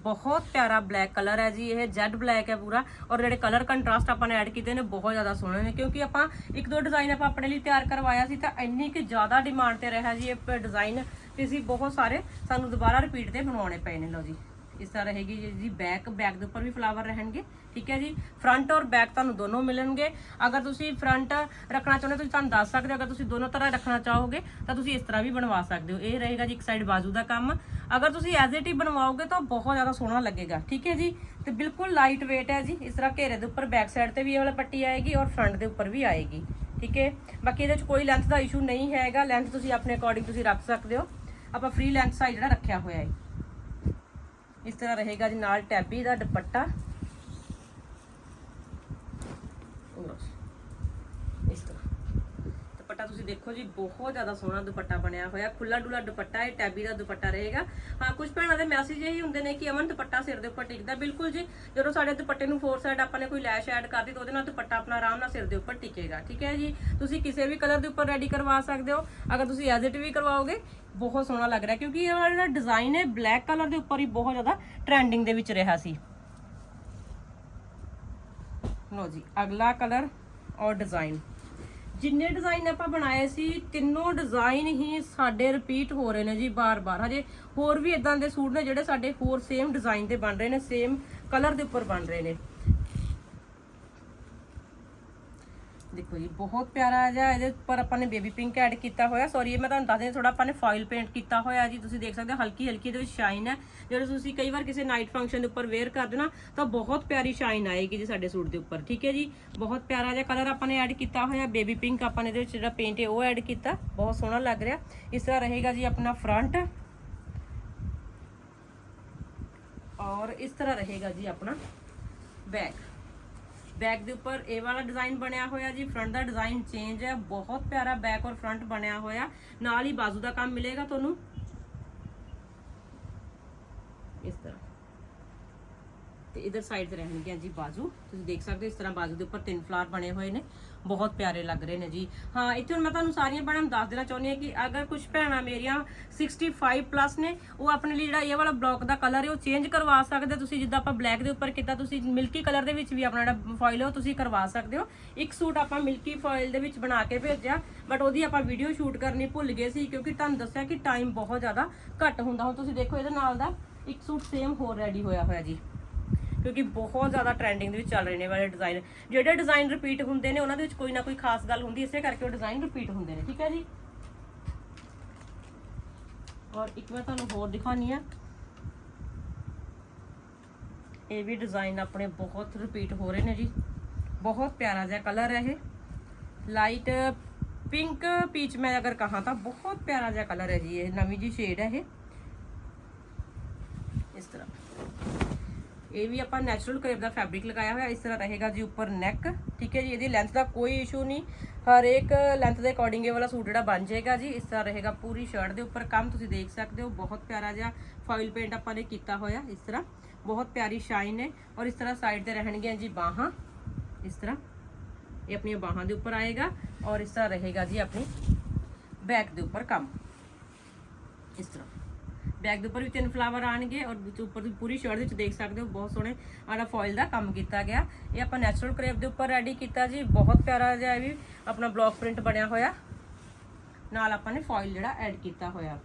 ਬਹੁਤ ਪਿਆਰਾ ਬਲੈਕ ਕਲਰ ਹੈ ਜੀ ਇਹ। ਜੈਡ ਬਲੈਕ ਹੈ ਪੂਰਾ। ਔਰ ਜਿਹੜੇ ਕਲਰ ਕੰਟਰਾਸਟ ਆਪਾਂ ਨੇ ਐਡ ਕੀਤੇ ਨੇ, ਬਹੁਤ ਜ਼ਿਆਦਾ ਸੋਹਣੇ ਨੇ। ਕਿਉਂਕਿ ਆਪਾਂ ਇੱਕ ਦੋ ਡਿਜ਼ਾਈਨ ਆਪਾਂ ਆਪਣੇ ਲਈ ਤਿਆਰ ਕਰਵਾਇਆ ਸੀ ਤਾਂ ਇੰਨੀ ਕਿ ਜ਼ਿਆਦਾ ਡਿਮਾਂਡ ਤੇ ਰਿਹਾ ਜੀ ਇਹ ਡਿਜ਼ਾਈਨ ਤੇ ਅਸੀਂ ਬਹੁਤ ਸਾਰੇ ਸਾਨੂੰ ਦੁਬਾਰਾ ਰਿਪੀਟ ਤੇ ਬਣਵਾਉਣੇ ਪਏ ਨੇ। ਲਓ ਜੀ। ਇਸ ਤਰ੍ਹਾਂ ਰਹੇਗੀ ਜੀ- ਜੀ ਬੈਕ ਬੈਕ ਦੇ ਉੱਪਰ ਵੀ ਫਲਾਵਰ ਰਹਿਣਗੇ, ਠੀਕ ਹੈ ਜੀ? ਫਰੰਟ ਔਰ ਬੈਕ ਤੁਹਾਨੂੰ ਦੋਨੋਂ ਮਿਲਣਗੇ। ਅਗਰ ਤੁਸੀਂ ਫਰੰਟ ਰੱਖਣਾ ਚਾਹੁੰਦੇ ਹੋ, ਤੁਸੀਂ ਤੁਹਾਨੂੰ ਦੱਸ ਸਕਦੇ ਹੋ, ਅਗਰ ਤੁਸੀਂ ਦੋਨੋਂ ਤਰ੍ਹਾਂ ਰੱਖਣਾ ਚਾਹੋਗੇ, ਤਾਂ ਤੁਸੀਂ ਇਸ ਤਰ੍ਹਾਂ ਵੀ ਬਣਵਾ ਸਕਦੇ ਹੋ। ਇਹ ਰਹੇਗਾ ਜੀ ਇੱਕ ਸਾਈਡ ਬਾਜ਼ੂ ਦਾ ਕੰਮ। ਅਗਰ ਤੁਸੀਂ ਐਜ਼ ਇਟ ਹੀ ਬਣਵਾਓਗੇ, ਤਾਂ ਬਹੁਤ ਜ਼ਿਆਦਾ ਸੋਹਣਾ ਲੱਗੇਗਾ, ਠੀਕ ਹੈ ਜੀ? ਤੇ ਬਿਲਕੁਲ ਲਾਈਟ weight ਹੈ ਜੀ। ਇਸ ਤਰ੍ਹਾਂ ਘੇਰੇ ਦੇ ਉੱਪਰ ਬੈਕ ਸਾਈਡ ਤੇ ਵੀ ਇਹ ਵਾਲਾ ਪੱਟੀ ਆਏਗੀ ਔਰ ਫਰੰਟ ਦੇ ਉੱਪਰ ਵੀ ਆਏਗੀ, ਠੀਕ ਹੈ? ਬਾਕੀ ਇਹਦੇ ਵਿੱਚ ਕੋਈ ਲੈਂਥ ਦਾ ਇਸ਼ੂ ਨਹੀਂ ਹੈਗਾ। ਲੈਂਥ ਤੁਸੀਂ ਆਪਣੇ ਅਕੋਰਡਿੰਗ ਤੁਸੀਂ ਰੱਖ ਸਕਦੇ ਹੋ। ਆਪਾਂ ਫ੍ਰੀ ਲੈਂਥ ਸਾਈਜ਼ ਜਿਹੜਾ ਰੱਖਿਆ ਹੋਇਆ ਹੈ। ਇਸ ਤਰ੍ਹਾਂ ਰਹੇਗਾ ਜੀ ਨਾਲ ਟੈਬੀ ਦਾ ਦੁਪੱਟਾ ਇਸ ਤਰ੍ਹਾਂ ਦੁਪੱਟਾ ਤੁਸੀਂ ਦੇਖੋ ਜੀ, ਬਹੁਤ ਜ਼ਿਆਦਾ ਸੋਹਣਾ ਦੁਪੱਟਾ ਬਣਿਆ ਹੋਇਆ। ਖੁੱਲਾ ਡੁੱਲਾ ਦੁਪੱਟਾ ਹੈ ਟੈਬੀ ਦਾ ਦੁਪੱਟਾ ਰਹੇਗਾ। ਹਾਂ, ਕੁਝ ਭੈਣਾਂ ਦੇ ਮੈਸੇਜ ਇਹੀ ਹੁੰਦੇ ਨੇ ਕਿ ਅਮਨ, ਦੁਪੱਟਾ ਸਿਰ ਦੇ ਉੱਪਰ ਟਿਕਦਾ। ਬਿਲਕੁਲ ਜੀ, ਜਦੋਂ ਸਾਡੇ ਦੁਪੱਟੇ ਨੂੰ ਫੋਰ ਸਾਈਡ ਆਪਾਂ ਨੇ ਕੋਈ ਲੈਸ਼ ਐਡ ਕਰਦੀ ਤਾਂ ਉਹਦੇ ਨਾਲ ਦੁਪੱਟਾ ਆਪਣਾ ਆਰਾਮ ਨਾਲ ਸਿਰ ਦੇ ਉੱਪਰ ਟਿਕੇਗਾ। ਠੀਕ ਹੈ ਜੀ? ਤੁਸੀਂ ਕਿਸੇ ਵੀ ਕਲਰ ਦੇ ਉੱਪਰ ਰੈਡੀ ਕਰਵਾ ਸਕਦੇ ਹੋ। ਅਗਰ ਤੁਸੀਂ ਐਜ਼ ਇਟ ਵੀ ਕਰਵਾਓਗੇ, ਬਹੁਤ ਸੋਹਣਾ ਲੱਗ ਰਿਹਾ, ਕਿਉਂਕਿ ਇਹ ਵਾਲਾ ਜਿਹੜਾ ਡਿਜ਼ਾਈਨ ਹੈ ਬਲੈਕ ਕਲਰ ਦੇ ਉੱਪਰ ਹੀ ਬਹੁਤ ਜ਼ਿਆਦਾ ਟ੍ਰੈਂਡਿੰਗ ਦੇ ਵਿੱਚ ਰਿਹਾ ਸੀ। ਲੋ ਜੀ, ਅਗਲਾ ਕਲਰ ਔਰ ਡਿਜ਼ਾਈਨ ਜਿੰਨੇ ਡਿਜ਼ਾਈਨ ਆਪਾਂ ਬਣਾਏ ਸੀ, ਤਿੰਨੋਂ ਡਿਜ਼ਾਈਨ ਹੀ ਸਾਡੇ ਰਿਪੀਟ ਹੋ ਰਹੇ ਨੇ ਜੀ ਬਾਰ-ਬਾਰ। ਹਜੇ ਹੋਰ ਵੀ ਇਦਾਂ ਦੇ ਸੂਟ ਨੇ ਜਿਹੜੇ ਸਾਡੇ ਹੋਰ ਸੇਮ ਡਿਜ਼ਾਈਨ ਦੇ ਬਣ ਰਹੇ ਨੇ ਸੇਮ ਕਲਰ ਦੇ ਉੱਪਰ ਬਣ ਰਹੇ ਨੇ। ਦੇਖੋ ਜੀ, ਬਹੁਤ ਪਿਆਰਾ ਜਿਹਾ ਇਹਦੇ ਉੱਪਰ ਆਪਾਂ ਨੇ ਬੇਬੀ ਪਿੰਕ ਐਡ ਕੀਤਾ ਹੋਇਆ। ਸੌਰੀ ਇਹ ਮੈਂ ਤੁਹਾਨੂੰ ਦੱਸ ਦਿਆਂ ਥੋੜਾ ਆਪਾਂ ਨੇ ਫਾਇਲ ਪੇਂਟ ਕੀਤਾ ਹੋਇਆ ਜੀ। ਤੁਸੀਂ ਦੇਖ ਸਕਦੇ ਹੋ, ਹਲਕੀ ਹਲਕੀ ਇਹਦੇ ਵਿੱਚ ਸ਼ਾਈਨ ਹੈ। ਜਦੋਂ ਤੁਸੀਂ ਕਈ ਵਾਰ ਕਿਸੇ ਨਾਈਟ ਫੰਕਸ਼ਨ ਦੇ ਉੱਪਰ ਵੇਅਰ ਕਰ ਦੇਣਾ ਤਾਂ ਬਹੁਤ ਪਿਆਰੀ ਸ਼ਾਈਨ ਆਏਗੀ ਜੀ ਸਾਡੇ ਸੂਟ ਦੇ ਉੱਪਰ। ਠੀਕ ਹੈ ਜੀ? ਬਹੁਤ ਪਿਆਰਾ ਜਿਹਾ ਕਲਰ ਆਪਾਂ ਨੇ ਐਡ ਕੀਤਾ ਹੋਇਆ। ਬੇਬੀ ਪਿੰਕ ਆਪਾਂ ਨੇ ਇਹਦੇ ਵਿੱਚ ਜਿਹੜਾ ਪੇਂਟ ਹੈ, ਉਹ ਐਡ ਕੀਤਾ। ਬਹੁਤ ਸੋਹਣਾ ਲੱਗ ਰਿਹਾ। ਇਸ ਤਰ੍ਹਾਂ ਰਹੇਗਾ ਜੀ ਆਪਣਾ ਫਰੰਟ ਔਰ ਇਸ ਤਰ੍ਹਾਂ ਰਹੇਗਾ ਜੀ ਆਪਣਾ ਬੈਕ ਬੈਕ ਦੇ ਉੱਪਰ ਇਹ ਵਾਲਾ ਡਿਜ਼ਾਈਨ ਬਣਿਆ ਹੋਇਆ ਜੀ। ਫਰੰਟ ਦਾ ਡਿਜ਼ਾਈਨ ਚੇਂਜ ਹੈ। ਬਹੁਤ ਪਿਆਰਾ ਬੈਕ ਔਰ ਫਰੰਟ ਬਣਿਆ ਹੋਇਆ। ਨਾਲ ਹੀ ਬਾਜ਼ੂ ਦਾ ਕੰਮ ਮਿਲੇਗਾ ਤੁਹਾਨੂੰ ਇਸ ਤਰ੍ਹਾਂ ਤੇ ਇਧਰ ਸਾਈਡ ਤੇ ਰਹਿਣਗੀਆਂ ਜੀ ਬਾਜ਼ੂ। ਤੁਸੀਂ ਦੇਖ ਸਕਦੇ ਹੋ ਇਸ ਤਰ੍ਹਾਂ ਬਾਜ਼ੂ ਦੇ ਉੱਪਰ ਤਿੰਨ ਫਲਾਰ ਬਣੇ ਹੋਏ ਨੇ। ਬਹੁਤ ਪਿਆਰੇ ਲੱਗ ਰਹੇ ਨੇ ਜੀ। ਹਾਂ, ਇੱਥੇ ਹੁਣ ਮੈਂ ਤੁਹਾਨੂੰ ਸਾਰੀਆਂ ਭੈਣਾਂ ਨੂੰ ਦੱਸ ਦੇਣਾ ਚਾਹੁੰਦੀ ਹਾਂ ਕਿ ਅਗਰ ਕੁਝ ਭੈਣਾਂ ਮੇਰੀਆਂ 65 ਪਲੱਸ ਨੇ, ਉਹ ਆਪਣੇ ਲਈ ਜਿਹੜਾ ਇਹ ਵਾਲਾ ਬਲੌਕ ਦਾ ਕਲਰ ਹੈ, ਉਹ ਚੇਂਜ ਕਰਵਾ ਸਕਦੇ ਤੁਸੀਂ। ਜਿੱਦਾਂ ਆਪਾਂ ਬਲੈਕ ਦੇ ਉੱਪਰ ਕੀਤਾ, ਤੁਸੀਂ ਮਿਲਕੀ ਕਲਰ ਦੇ ਵਿੱਚ ਵੀ ਆਪਣਾ ਜਿਹੜਾ ਫਾਇਲ ਹੈ, ਉਹ ਤੁਸੀਂ ਕਰਵਾ ਸਕਦੇ ਹੋ। ਇੱਕ ਸੂਟ ਆਪਾਂ ਮਿਲਕੀ ਫਾਇਲ ਦੇ ਵਿੱਚ ਬਣਾ ਕੇ ਭੇਜਿਆ ਬਟ ਉਹਦੀ ਆਪਾਂ ਵੀਡੀਓ ਸ਼ੂਟ ਕਰਨੀ ਭੁੱਲ ਗਏ ਸੀ, ਕਿਉਂਕਿ ਤੁਹਾਨੂੰ ਦੱਸਿਆ ਕਿ ਟਾਈਮ ਬਹੁਤ ਜ਼ਿਆਦਾ ਘੱਟ ਹੁੰਦਾ। ਹੁਣ ਤੁਸੀਂ ਦੇਖੋ, ਇਹਦੇ ਨਾਲ ਦਾ ਇੱਕ ਸੂਟ ਸੇਮ ਹੋਰ ਰੈਡੀ ਹੋਇਆ ਹੋਇਆ ਜੀ। ਕਿਉਂਕਿ ਬਹੁਤ ਜ਼ਿਆਦਾ ਟ੍ਰੈਂਡਿੰਗ ਦੇ ਵਿੱਚ ਚੱਲ ਰਹੇ ਨੇ ਵਾਲੇ ਡਿਜ਼ਾਈਨ ਜਿਹੜੇ ਡਿਜ਼ਾਈਨ ਰਿਪੀਟ ਹੁੰਦੇ ਨੇ, ਉਹਨਾਂ ਦੇ ਵਿੱਚ ਕੋਈ ਨਾ ਕੋਈ ਖਾਸ ਗੱਲ ਹੁੰਦੀ, ਇਸੇ ਕਰਕੇ ਉਹ ਡਿਜ਼ਾਈਨ ਰਿਪੀਟ ਹੁੰਦੇ ਨੇ, ਠੀਕ ਹੈ ਜੀ? ਔਰ ਇੱਕ ਮੈਂ ਤੁਹਾਨੂੰ ਹੋਰ ਦਿਖਾਉਣੀ ਆ। ਇਹ ਵੀ ਡਿਜ਼ਾਈਨ ਆਪਣੇ ਬਹੁਤ ਰਿਪੀਟ ਹੋ ਰਹੇ ਨੇ ਜੀ। ਬਹੁਤ ਪਿਆਰਾ ਜਿਹਾ ਕਲਰ ਹੈ ਇਹ। ਲਾਈਟ ਪਿੰਕ ਪੀਚ ਮੈਂ ਅਗਰ ਕਹਾਂ ਤਾਂ ਬਹੁਤ ਪਿਆਰਾ ਜਿਹਾ ਕਲਰ ਹੈ ਜੀ, ਇਹ ਨਵੀਂ ਜੀ ਸ਼ੇਡ ਹੈ ਇਹ ਇਸ ਤਰ੍ਹਾਂ ਇਹ ਵੀ ਆਪਾਂ ਨੈਚੁਰਲ ਕਰੇਪ ਦਾ ਫੈਬਰਿਕ ਲਗਾਇਆ ਹੋਇਆ, ਇਸ ਤਰ੍ਹਾਂ ਰਹੇਗਾ ਜੀ ਉੱਪਰ ਨੈਕ ਠੀਕ ਹੈ ਜੀ, ਇਹਦੀ ਲੈਂਥ ਦਾ ਕੋਈ ਇਸ਼ੂ ਨਹੀਂ। ਹਰੇਕ ਲੈਂਥ ਦੇ ਅਕੋਰਡਿੰਗ ਇਹ ਵਾਲਾ ਸੂਟ ਜਿਹੜਾ ਬਣ ਜਾਏਗਾ ਜੀ, ਇਸ ਤਰ੍ਹਾਂ ਰਹੇਗਾ ਪੂਰੀ ਸ਼ਰਟ ਦੇ ਉੱਪਰ। ਕੰਮ ਤੁਸੀਂ ਦੇਖ ਸਕਦੇ ਹੋ, ਬਹੁਤ ਪਿਆਰਾ ਜਿਹਾ ਫਾਇਲ ਪੇਂਟ ਆਪਾਂ ਨੇ ਕੀਤਾ ਹੋਇਆ, ਇਸ ਤਰ੍ਹਾਂ। ਬਹੁਤ ਪਿਆਰੀ ਸ਼ਾਈਨ ਹੈ ਔਰ ਇਸ ਤਰ੍ਹਾਂ ਸਾਈਡ ਤੇ ਰਹਿਣਗੀਆਂ ਜੀ ਬਾਹਾਂ। ਇਸ ਤਰ੍ਹਾਂ ਇਹ ਆਪਣੀਆਂ ਬਾਹਾਂ ਦੇ ਉੱਪਰ ਆਏਗਾ ਔਰ ਇਸ ਤਰ੍ਹਾਂ ਰਹੇਗਾ ਜੀ ਆਪਣੀ ਬੈਕ ਦੇ ਉੱਪਰ ਕੰਮ। ਇਸ ਤਰ੍ਹਾਂ। ਬੈਕ ਦੇ ਉੱਪਰ ਵੀ ਤਿੰਨ ਫਲਾਵਰ ਆਣਗੇ ਔਰ ਵਿੱਚ ਉੱਪਰ ਦੀ ਪੂਰੀ ਸ਼ਰਟ ਵਿੱਚ ਦੇਖ ਸਕਦੇ ਹੋ, ਬਹੁਤ ਸੋਹਣੇ ਆੜਾ ਫੋਇਲ ਦਾ ਕੰਮ ਕੀਤਾ ਗਿਆ। ਇਹ ਆਪਾਂ ਨੈਚੁਰਲ ਕਰੇਪ ਦੇ ਉੱਪਰ ਰੈਡੀ ਕੀਤਾ ਜੀ, ਬਹੁਤ ਪਿਆਰਾ ਜਿਹਾ ਵੀ ਆਪਣਾ ਬਲੌਕ ਪ੍ਰਿੰਟ ਬਣਿਆ ਹੋਇਆ। ਨਾਲ ਆਪਾਂ ਨੇ ਫੋਇਲ ਜਿਹੜਾ ਐਡ ਕੀਤਾ ਹੋਇਆ।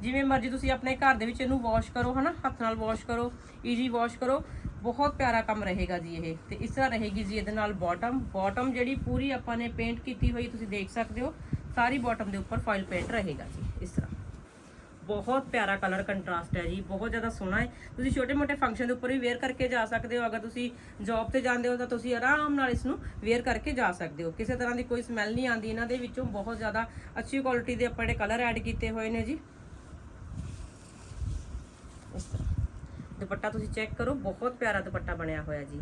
ਜਿਵੇਂ ਮਰਜ਼ੀ ਤੁਸੀਂ ਆਪਣੇ ਘਰ ਦੇ ਵਿੱਚ ਇਹਨੂੰ ਵਾਸ਼ ਕਰੋ, ਹਨਾ? ਹੱਥ ਨਾਲ ਵਾਸ਼ ਕਰੋ ਈਜ਼ੀ ਵਾਸ਼ ਕਰੋ। ਬਹੁਤ ਪਿਆਰਾ ਕੰਮ ਰਹੇਗਾ ਜੀ ਇਹ। ਤੇ ਇਸ ਤਰ੍ਹਾਂ ਰਹੇਗੀ ਜੀ ਇਹਦੇ ਨਾਲ ਬਾਟਮ ਬਾਟਮ ਜਿਹੜੀ ਪੂਰੀ ਆਪਾਂ ਨੇ ਪੇਂਟ ਕੀਤੀ ਹੋਈ ਤੁਸੀਂ ਦੇਖ ਸਕਦੇ ਹੋ। ਸਾਰੀ ਬਾਟਮ ਦੇ ਉੱਪਰ ਫਾਇਲ ਪੇਂਟ ਰਹੇਗਾ ਜੀ, ਇਸ ਤਰ੍ਹਾਂ। ਬਹੁਤ ਪਿਆਰਾ ਕਲਰ ਕੰਟਰਾਸਟ ਹੈ ਜੀ, ਬਹੁਤ ਜ਼ਿਆਦਾ ਸੋਹਣਾ ਹੈ। ਤੁਸੀਂ ਛੋਟੇ ਮੋਟੇ ਫੰਕਸ਼ਨ ਦੇ ਉੱਪਰ ਵੀ ਵੇਅਰ ਕਰਕੇ ਜਾ ਸਕਦੇ ਹੋ। ਅਗਰ ਤੁਸੀਂ ਜੌਬ ਤੇ ਜਾਂਦੇ ਹੋ ਤਾਂ ਤੁਸੀਂ ਆਰਾਮ ਨਾਲ ਇਸ ਨੂੰ ਵੇਅਰ ਕਰਕੇ ਜਾ ਸਕਦੇ ਹੋ। ਕਿਸੇ ਤਰ੍ਹਾਂ ਦੀ ਕੋਈ ਸਮੈਲ ਨਹੀਂ ਆਉਂਦੀ ਇਹਨਾਂ ਦੇ ਵਿੱਚੋਂ। ਬਹੁਤ ਜ਼ਿਆਦਾ ਅੱਛੀ ਕੁਆਲਿਟੀ ਦੇ ਆਪਾਂ ਜਿਹੜੇ ਕਲਰ ਐਡ ਕੀਤੇ ਹੋਏ ਨੇ ਜੀ। ਇਸ ਤਰ੍ਹਾਂ। ਦੁਪੱਟਾ ਤੁਸੀਂ ਚੈੱਕ ਕਰੋ। ਬਹੁਤ ਪਿਆਰਾ ਦੁਪੱਟਾ ਬਣਿਆ ਹੋਇਆ ਜੀ।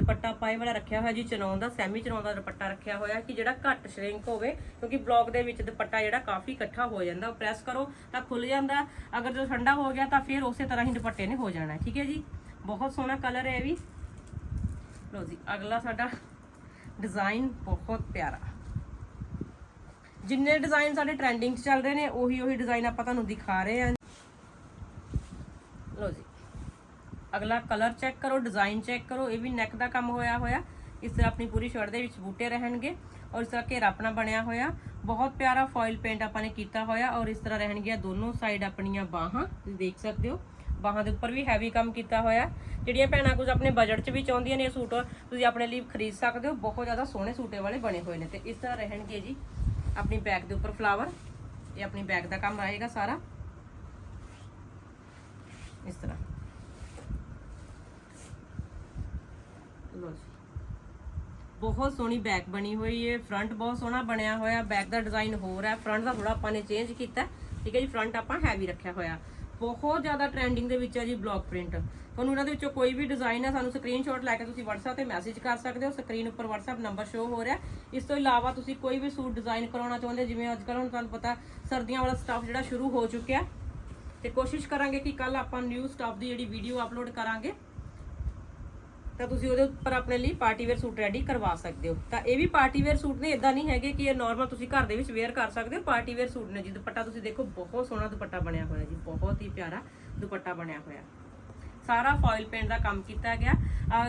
ਦੁਪੱਟਾ ਪਾਏ ਵਾਲਾ ਰੱਖਿਆ ਹੋਇਆ ਜੀ ਚਨੌਨ ਦਾ ਸੈਮੀ ਚਨੌਨ ਦਾ ਦੁਪੱਟਾ ਰੱਖਿਆ ਹੋਇਆ ਕਿ ਜਿਹੜਾ ਘੱਟ ਸ਼ਰਿੰਕ ਹੋਵੇ, ਕਿਉਂਕਿ ਬਲੌਕ ਦੇ ਵਿੱਚ ਦੁਪੱਟਾ ਜਿਹੜਾ ਕਾਫੀ ਇਕੱਠਾ ਹੋ ਜਾਂਦਾ, ਉਹ ਪ੍ਰੈਸ ਕਰੋ ਤਾਂ ਖੁੱਲ ਜਾਂਦਾ, ਅਗਰ ਜੋ ਠੰਡਾ ਹੋ ਗਿਆ ਤਾਂ ਫਿਰ ਉਸੇ ਤਰ੍ਹਾਂ ਹੀ ਦੁਪੱਟੇ ਨੇ ਹੋ ਜਾਣਾ, ਠੀਕ ਹੈ ਜੀ? ਬਹੁਤ ਸੋਹਣਾ ਕਲਰ ਹੈ ਇਹ ਵੀ। ਲਓ ਜੀ, ਅਗਲਾ ਸਾਡਾ ਡਿਜ਼ਾਈਨ ਬਹੁਤ ਪਿਆਰਾ। ਜਿੰਨੇ ਡਿਜ਼ਾਈਨ ਸਾਡੇ ਟ੍ਰੈਂਡਿੰਗ 'ਚ ਚੱਲ ਰਹੇ ਨੇ ਉਹੀ ਉਹੀ ਡਿਜ਼ਾਈਨ ਆਪਾਂ ਤੁਹਾਨੂੰ ਦਿਖਾ ਰਹੇ ਹਾਂ। ਲਓ ਜੀ ਅਗਲਾ ਕਲਰ ਚੈੱਕ ਕਰੋ ਡਿਜ਼ਾਈਨ ਚੈੱਕ ਕਰੋ, ਇਹ ਵੀ ਨੈਕ ਦਾ ਕੰਮ ਹੋਇਆ ਹੋਇਆ। ਇਸ ਤਰ੍ਹਾਂ ਆਪਣੀ ਪੂਰੀ ਸ਼ਰਟ ਦੇ ਵਿੱਚ ਬੂਟੇ ਰਹਿਣਗੇ ਔਰ ਇਸ ਤਰ੍ਹਾਂ ਘੇਰਾ ਆਪਣਾ ਬਣਿਆ ਹੋਇਆ। ਬਹੁਤ ਪਿਆਰਾ ਫੋਇਲ ਪੇਂਟ ਆਪਾਂ ਨੇ ਕੀਤਾ ਹੋਇਆ ਔਰ ਇਸ ਤਰ੍ਹਾਂ ਰਹਿਣਗੀਆਂ ਦੋਨੋਂ ਸਾਈਡ ਆਪਣੀਆਂ ਬਾਹਾਂ, ਤੁਸੀਂ ਦੇਖ ਸਕਦੇ ਹੋ। ਬਾਹਾਂ ਦੇ ਉੱਪਰ ਵੀ ਹੈਵੀ ਕੰਮ ਕੀਤਾ ਹੋਇਆ। ਜਿਹੜੀਆਂ ਭੈਣਾਂ ਕੁਝ ਆਪਣੇ ਬਜਟ 'ਚ ਵੀ ਚਾਹੁੰਦੀਆਂ ਨੇ ਇਹ ਸੂਟ, ਤੁਸੀਂ ਆਪਣੇ ਲਈ ਖਰੀਦ ਸਕਦੇ ਹੋ। ਬਹੁਤ ਜ਼ਿਆਦਾ ਸੋਹਣੇ ਸੂਟੇ ਵਾਲੇ ਬਣੇ ਹੋਏ ਨੇ ਤੇ ਇਸ ਤਰ੍ਹਾਂ ਰਹਿਣਗੇ ਜੀ ਆਪਣੀ ਬੈਗ ਦੇ ਉੱਪਰ ਫਲਾਵਰ ਇਹ ਆਪਣੀ ਬੈਗ ਦਾ ਕੰਮ ਆਏਗਾ ਸਾਰਾ। ਇਸ ਤਰ੍ਹਾਂ। ਲਓ ਜੀ ਬਹੁਤ ਸੋਹਣੀ ਬੈਕ ਬਣੀ ਹੋਈ ਹੈ ਫਰੰਟ ਬਹੁਤ ਸੋਹਣਾ ਬਣਿਆ ਹੋਇਆ। ਬੈਕ ਦਾ ਡਿਜ਼ਾਈਨ ਹੋਰ ਹੈ। ਫਰੰਟ ਦਾ ਥੋੜਾ ਆਪਾਂ ਨੇ ਚੇਂਜ ਕੀਤਾ। ਠੀਕ ਹੈ ਜੀ ਫਰੰਟ ਆਪਾਂ ਹੈਵੀ ਰੱਖਿਆ ਹੋਇਆ। ਬਹੁਤ ਜ਼ਿਆਦਾ ਟ੍ਰੈਂਡਿੰਗ ਦੇ ਵਿੱਚ ਹੈ ਜੀ ਬਲੌਕ ਪ੍ਰਿੰਟ ਤੁਹਾਨੂੰ ਇਹਨਾਂ ਦੇ ਵਿੱਚੋਂ ਕੋਈ ਵੀ ਡਿਜ਼ਾਈਨ ਹੈ, ਸਾਨੂੰ ਸਕਰੀਨਸ਼ਾਟ ਲੈ ਕੇ ਤੁਸੀਂ WhatsApp ਤੇ ਮੈਸੇਜ ਕਰ ਸਕਦੇ ਹੋ। ਸਕਰੀਨ ਉੱਪਰ WhatsApp ਨੰਬਰ ਸ਼ੋ ਹੋ ਰਿਹਾ ਇਸ ਤੋਂ ਇਲਾਵਾ ਤੁਸੀਂ ਕੋਈ ਵੀ ਸੂਟ ਡਿਜ਼ਾਈਨ ਕਰਾਉਣਾ ਚਾਹੁੰਦੇ ਜਿਵੇਂ ਅੱਜ ਕੱਲ੍ਹ ਹੁਣ ਤੁਹਾਨੂੰ ਪਤਾ ਸਰਦੀਆਂ ਵਾਲਾ ਸਟਾਫ ਜਿਹੜਾ ਸ਼ੁਰੂ ਹੋ ਚੁੱਕਿਆ ਤੇ ਕੋਸ਼ਿਸ਼ ਕਰਾਂਗੇ ਕਿ ਕੱਲ ਆਪਾਂ ਨਿਊ ਸਟਾਫ ਦੀ ਜਿਹੜੀ ਵੀਡੀਓ ਅਪਲੋਡ ਕਰਾਂਗੇ। ਤਾਂ ਤੁਸੀਂ ਉਹਦੇ ਉੱਪਰ ਆਪਣੇ ਲਈ ਪਾਰਟੀ ਵੇਅਰ ਸੂਟ ਰੈਡੀ ਕਰਵਾ ਸਕਦੇ ਹੋ। ਤਾਂ ਇਹ ਵੀ ਪਾਰਟੀ ਵੇਅਰ ਸੂਟ ਨੇ ਇਦਾਂ ਨਹੀਂ ਹੈਗੇ ਕਿ ਇਹ ਨਾਰਮਲ ਤੁਸੀਂ ਘਰ ਦੇ ਵਿੱਚ ਵੇਅਰ ਕਰ ਸਕਦੇ ਹੋ, ਪਾਰਟੀ ਵੇਅਰ ਸੂਟ ਨੇ। ਜੀ, ਦੁਪੱਟਾ ਤੁਸੀਂ ਦੇਖੋ, ਬਹੁਤ ਸੋਹਣਾ ਦੁਪੱਟਾ ਬਣਿਆ ਹੋਇਆ ਜੀ, ਬਹੁਤ ਹੀ ਪਿਆਰਾ ਦੁਪੱਟਾ ਬਣਿਆ ਹੋਇਆ। ਸਾਰਾ ਫੋਇਲ ਪੇਂਟ ਦਾ ਕੰਮ ਕੀਤਾ ਗਿਆ।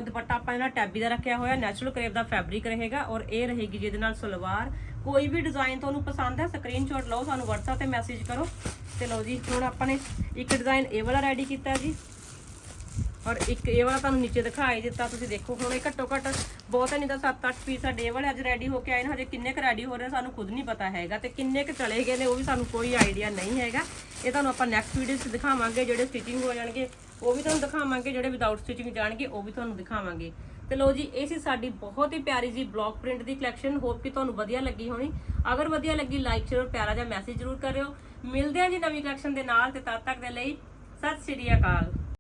ਦੁਪੱਟਾ ਆਪਾਂ ਇਹਨਾਂ ਟੈਬੀ ਦਾ ਰੱਖਿਆ ਹੋਇਆ ਨੈਚੁਰਲ ਕਰੇਪ ਦਾ ਫੈਬਰਿਕ ਰਹੇਗਾ ਔਰ ਇਹ ਰਹੇਗੀ ਜਿਹਦੇ ਨਾਲ ਸਲਵਾਰ। ਕੋਈ ਵੀ ਡਿਜ਼ਾਈਨ ਤੁਹਾਨੂੰ ਪਸੰਦ ਹੈ ਸਕਰੀਨਸ਼ਾਟ ਲਓ, ਸਾਨੂੰ WhatsApp ਤੇ ਮੈਸੇਜ ਕਰੋ। ਤੇ ਲਓ ਜੀ, ਹੁਣ ਆਪਾਂ ਨੇ ਇੱਕ ਡਿਜ਼ਾਈਨ ਇਹ ਵਾਲਾ ਰੈਡੀ ਕੀਤਾ ਜੀ। ਔਰ ਇੱਕ ਇਹ ਵਾਲਾ ਤੁਹਾਨੂੰ ਨੀਚੇ ਦਿਖਾਈ ਦਿੱਤਾ, ਤੁਸੀਂ ਦੇਖੋ ਹੁਣ ਇਹ ਘੱਟੋ ਘੱਟ ਬਹੁਤ ਨਹੀਂ ਤਾਂ 7-8 ਪੀਸ ਸਾਡੇ ਇਹ ਵਾਲੇ ਅੱਜ ਰੈਡੀ ਹੋ ਕੇ ਆਏ ਨੇ, ਹਜੇ ਕਿੰਨੇ ਕੁ ਰੈਡੀ ਹੋ ਰਹੇ ਸਾਨੂੰ ਖੁਦ ਨਹੀਂ ਪਤਾ ਹੈਗਾ ਤੇ ਕਿੰਨੇ ਕੁ ਚਲੇ ਗਏ ਨੇ, ਉਹ ਵੀ ਸਾਨੂੰ ਕੋਈ ਆਈਡੀਆ ਨਹੀਂ ਹੈਗਾ। ਇਹ ਤੁਹਾਨੂੰ ਆਪਾਂ ਨੈਕਸਟ ਵੀਡੀਓ 'ਚ ਦਿਖਾਵਾਂਗੇ ਜਿਹੜੇ ਸਟਿਚਿੰਗ ਹੋ ਜਾਣਗੇ, ਉਹ ਵੀ ਤੁਹਾਨੂੰ ਦਿਖਾਵਾਂਗੇ, ਜਿਹੜੇ ਵਿਦਆਊਟ ਸਟਿਚਿੰਗ ਜਾਣਗੇ, ਉਹ ਵੀ ਤੁਹਾਨੂੰ ਦਿਖਾਵਾਂਗੇ। ਤੇ ਲੋ ਜੀ, ਇਹ ਸੀ ਸਾਡੀ ਬਹੁਤ ਹੀ ਪਿਆਰੀ ਜੀ ਬਲੌਕ ਪ੍ਰਿੰਟ ਦੀ ਕਲੈਕਸ਼ਨ ਹੋਪ ਕਿ ਤੁਹਾਨੂੰ ਵਧੀਆ ਲੱਗੀ ਹੋਣੀ। ਅਗਰ ਵਧੀਆ ਲੱਗੀ ਲਾਈਕ ਸ਼ੇਅਰ ਪਿਆਰਾ ਜਿਹਾ ਮੈਸੇਜ ਜ਼ਰੂਰ ਕਰਿਓ। ਮਿਲਦੇ ਹਾਂ ਜੀ ਨਵੀਂ ਕਲੈਕਸ਼ਨ ਦੇ ਨਾਲ ਤੇ ਤਦ ਤੱਕ ਦੇ ਲਈ ਸਤਿ ਸ਼੍ਰੀ ਅਕਾਲ।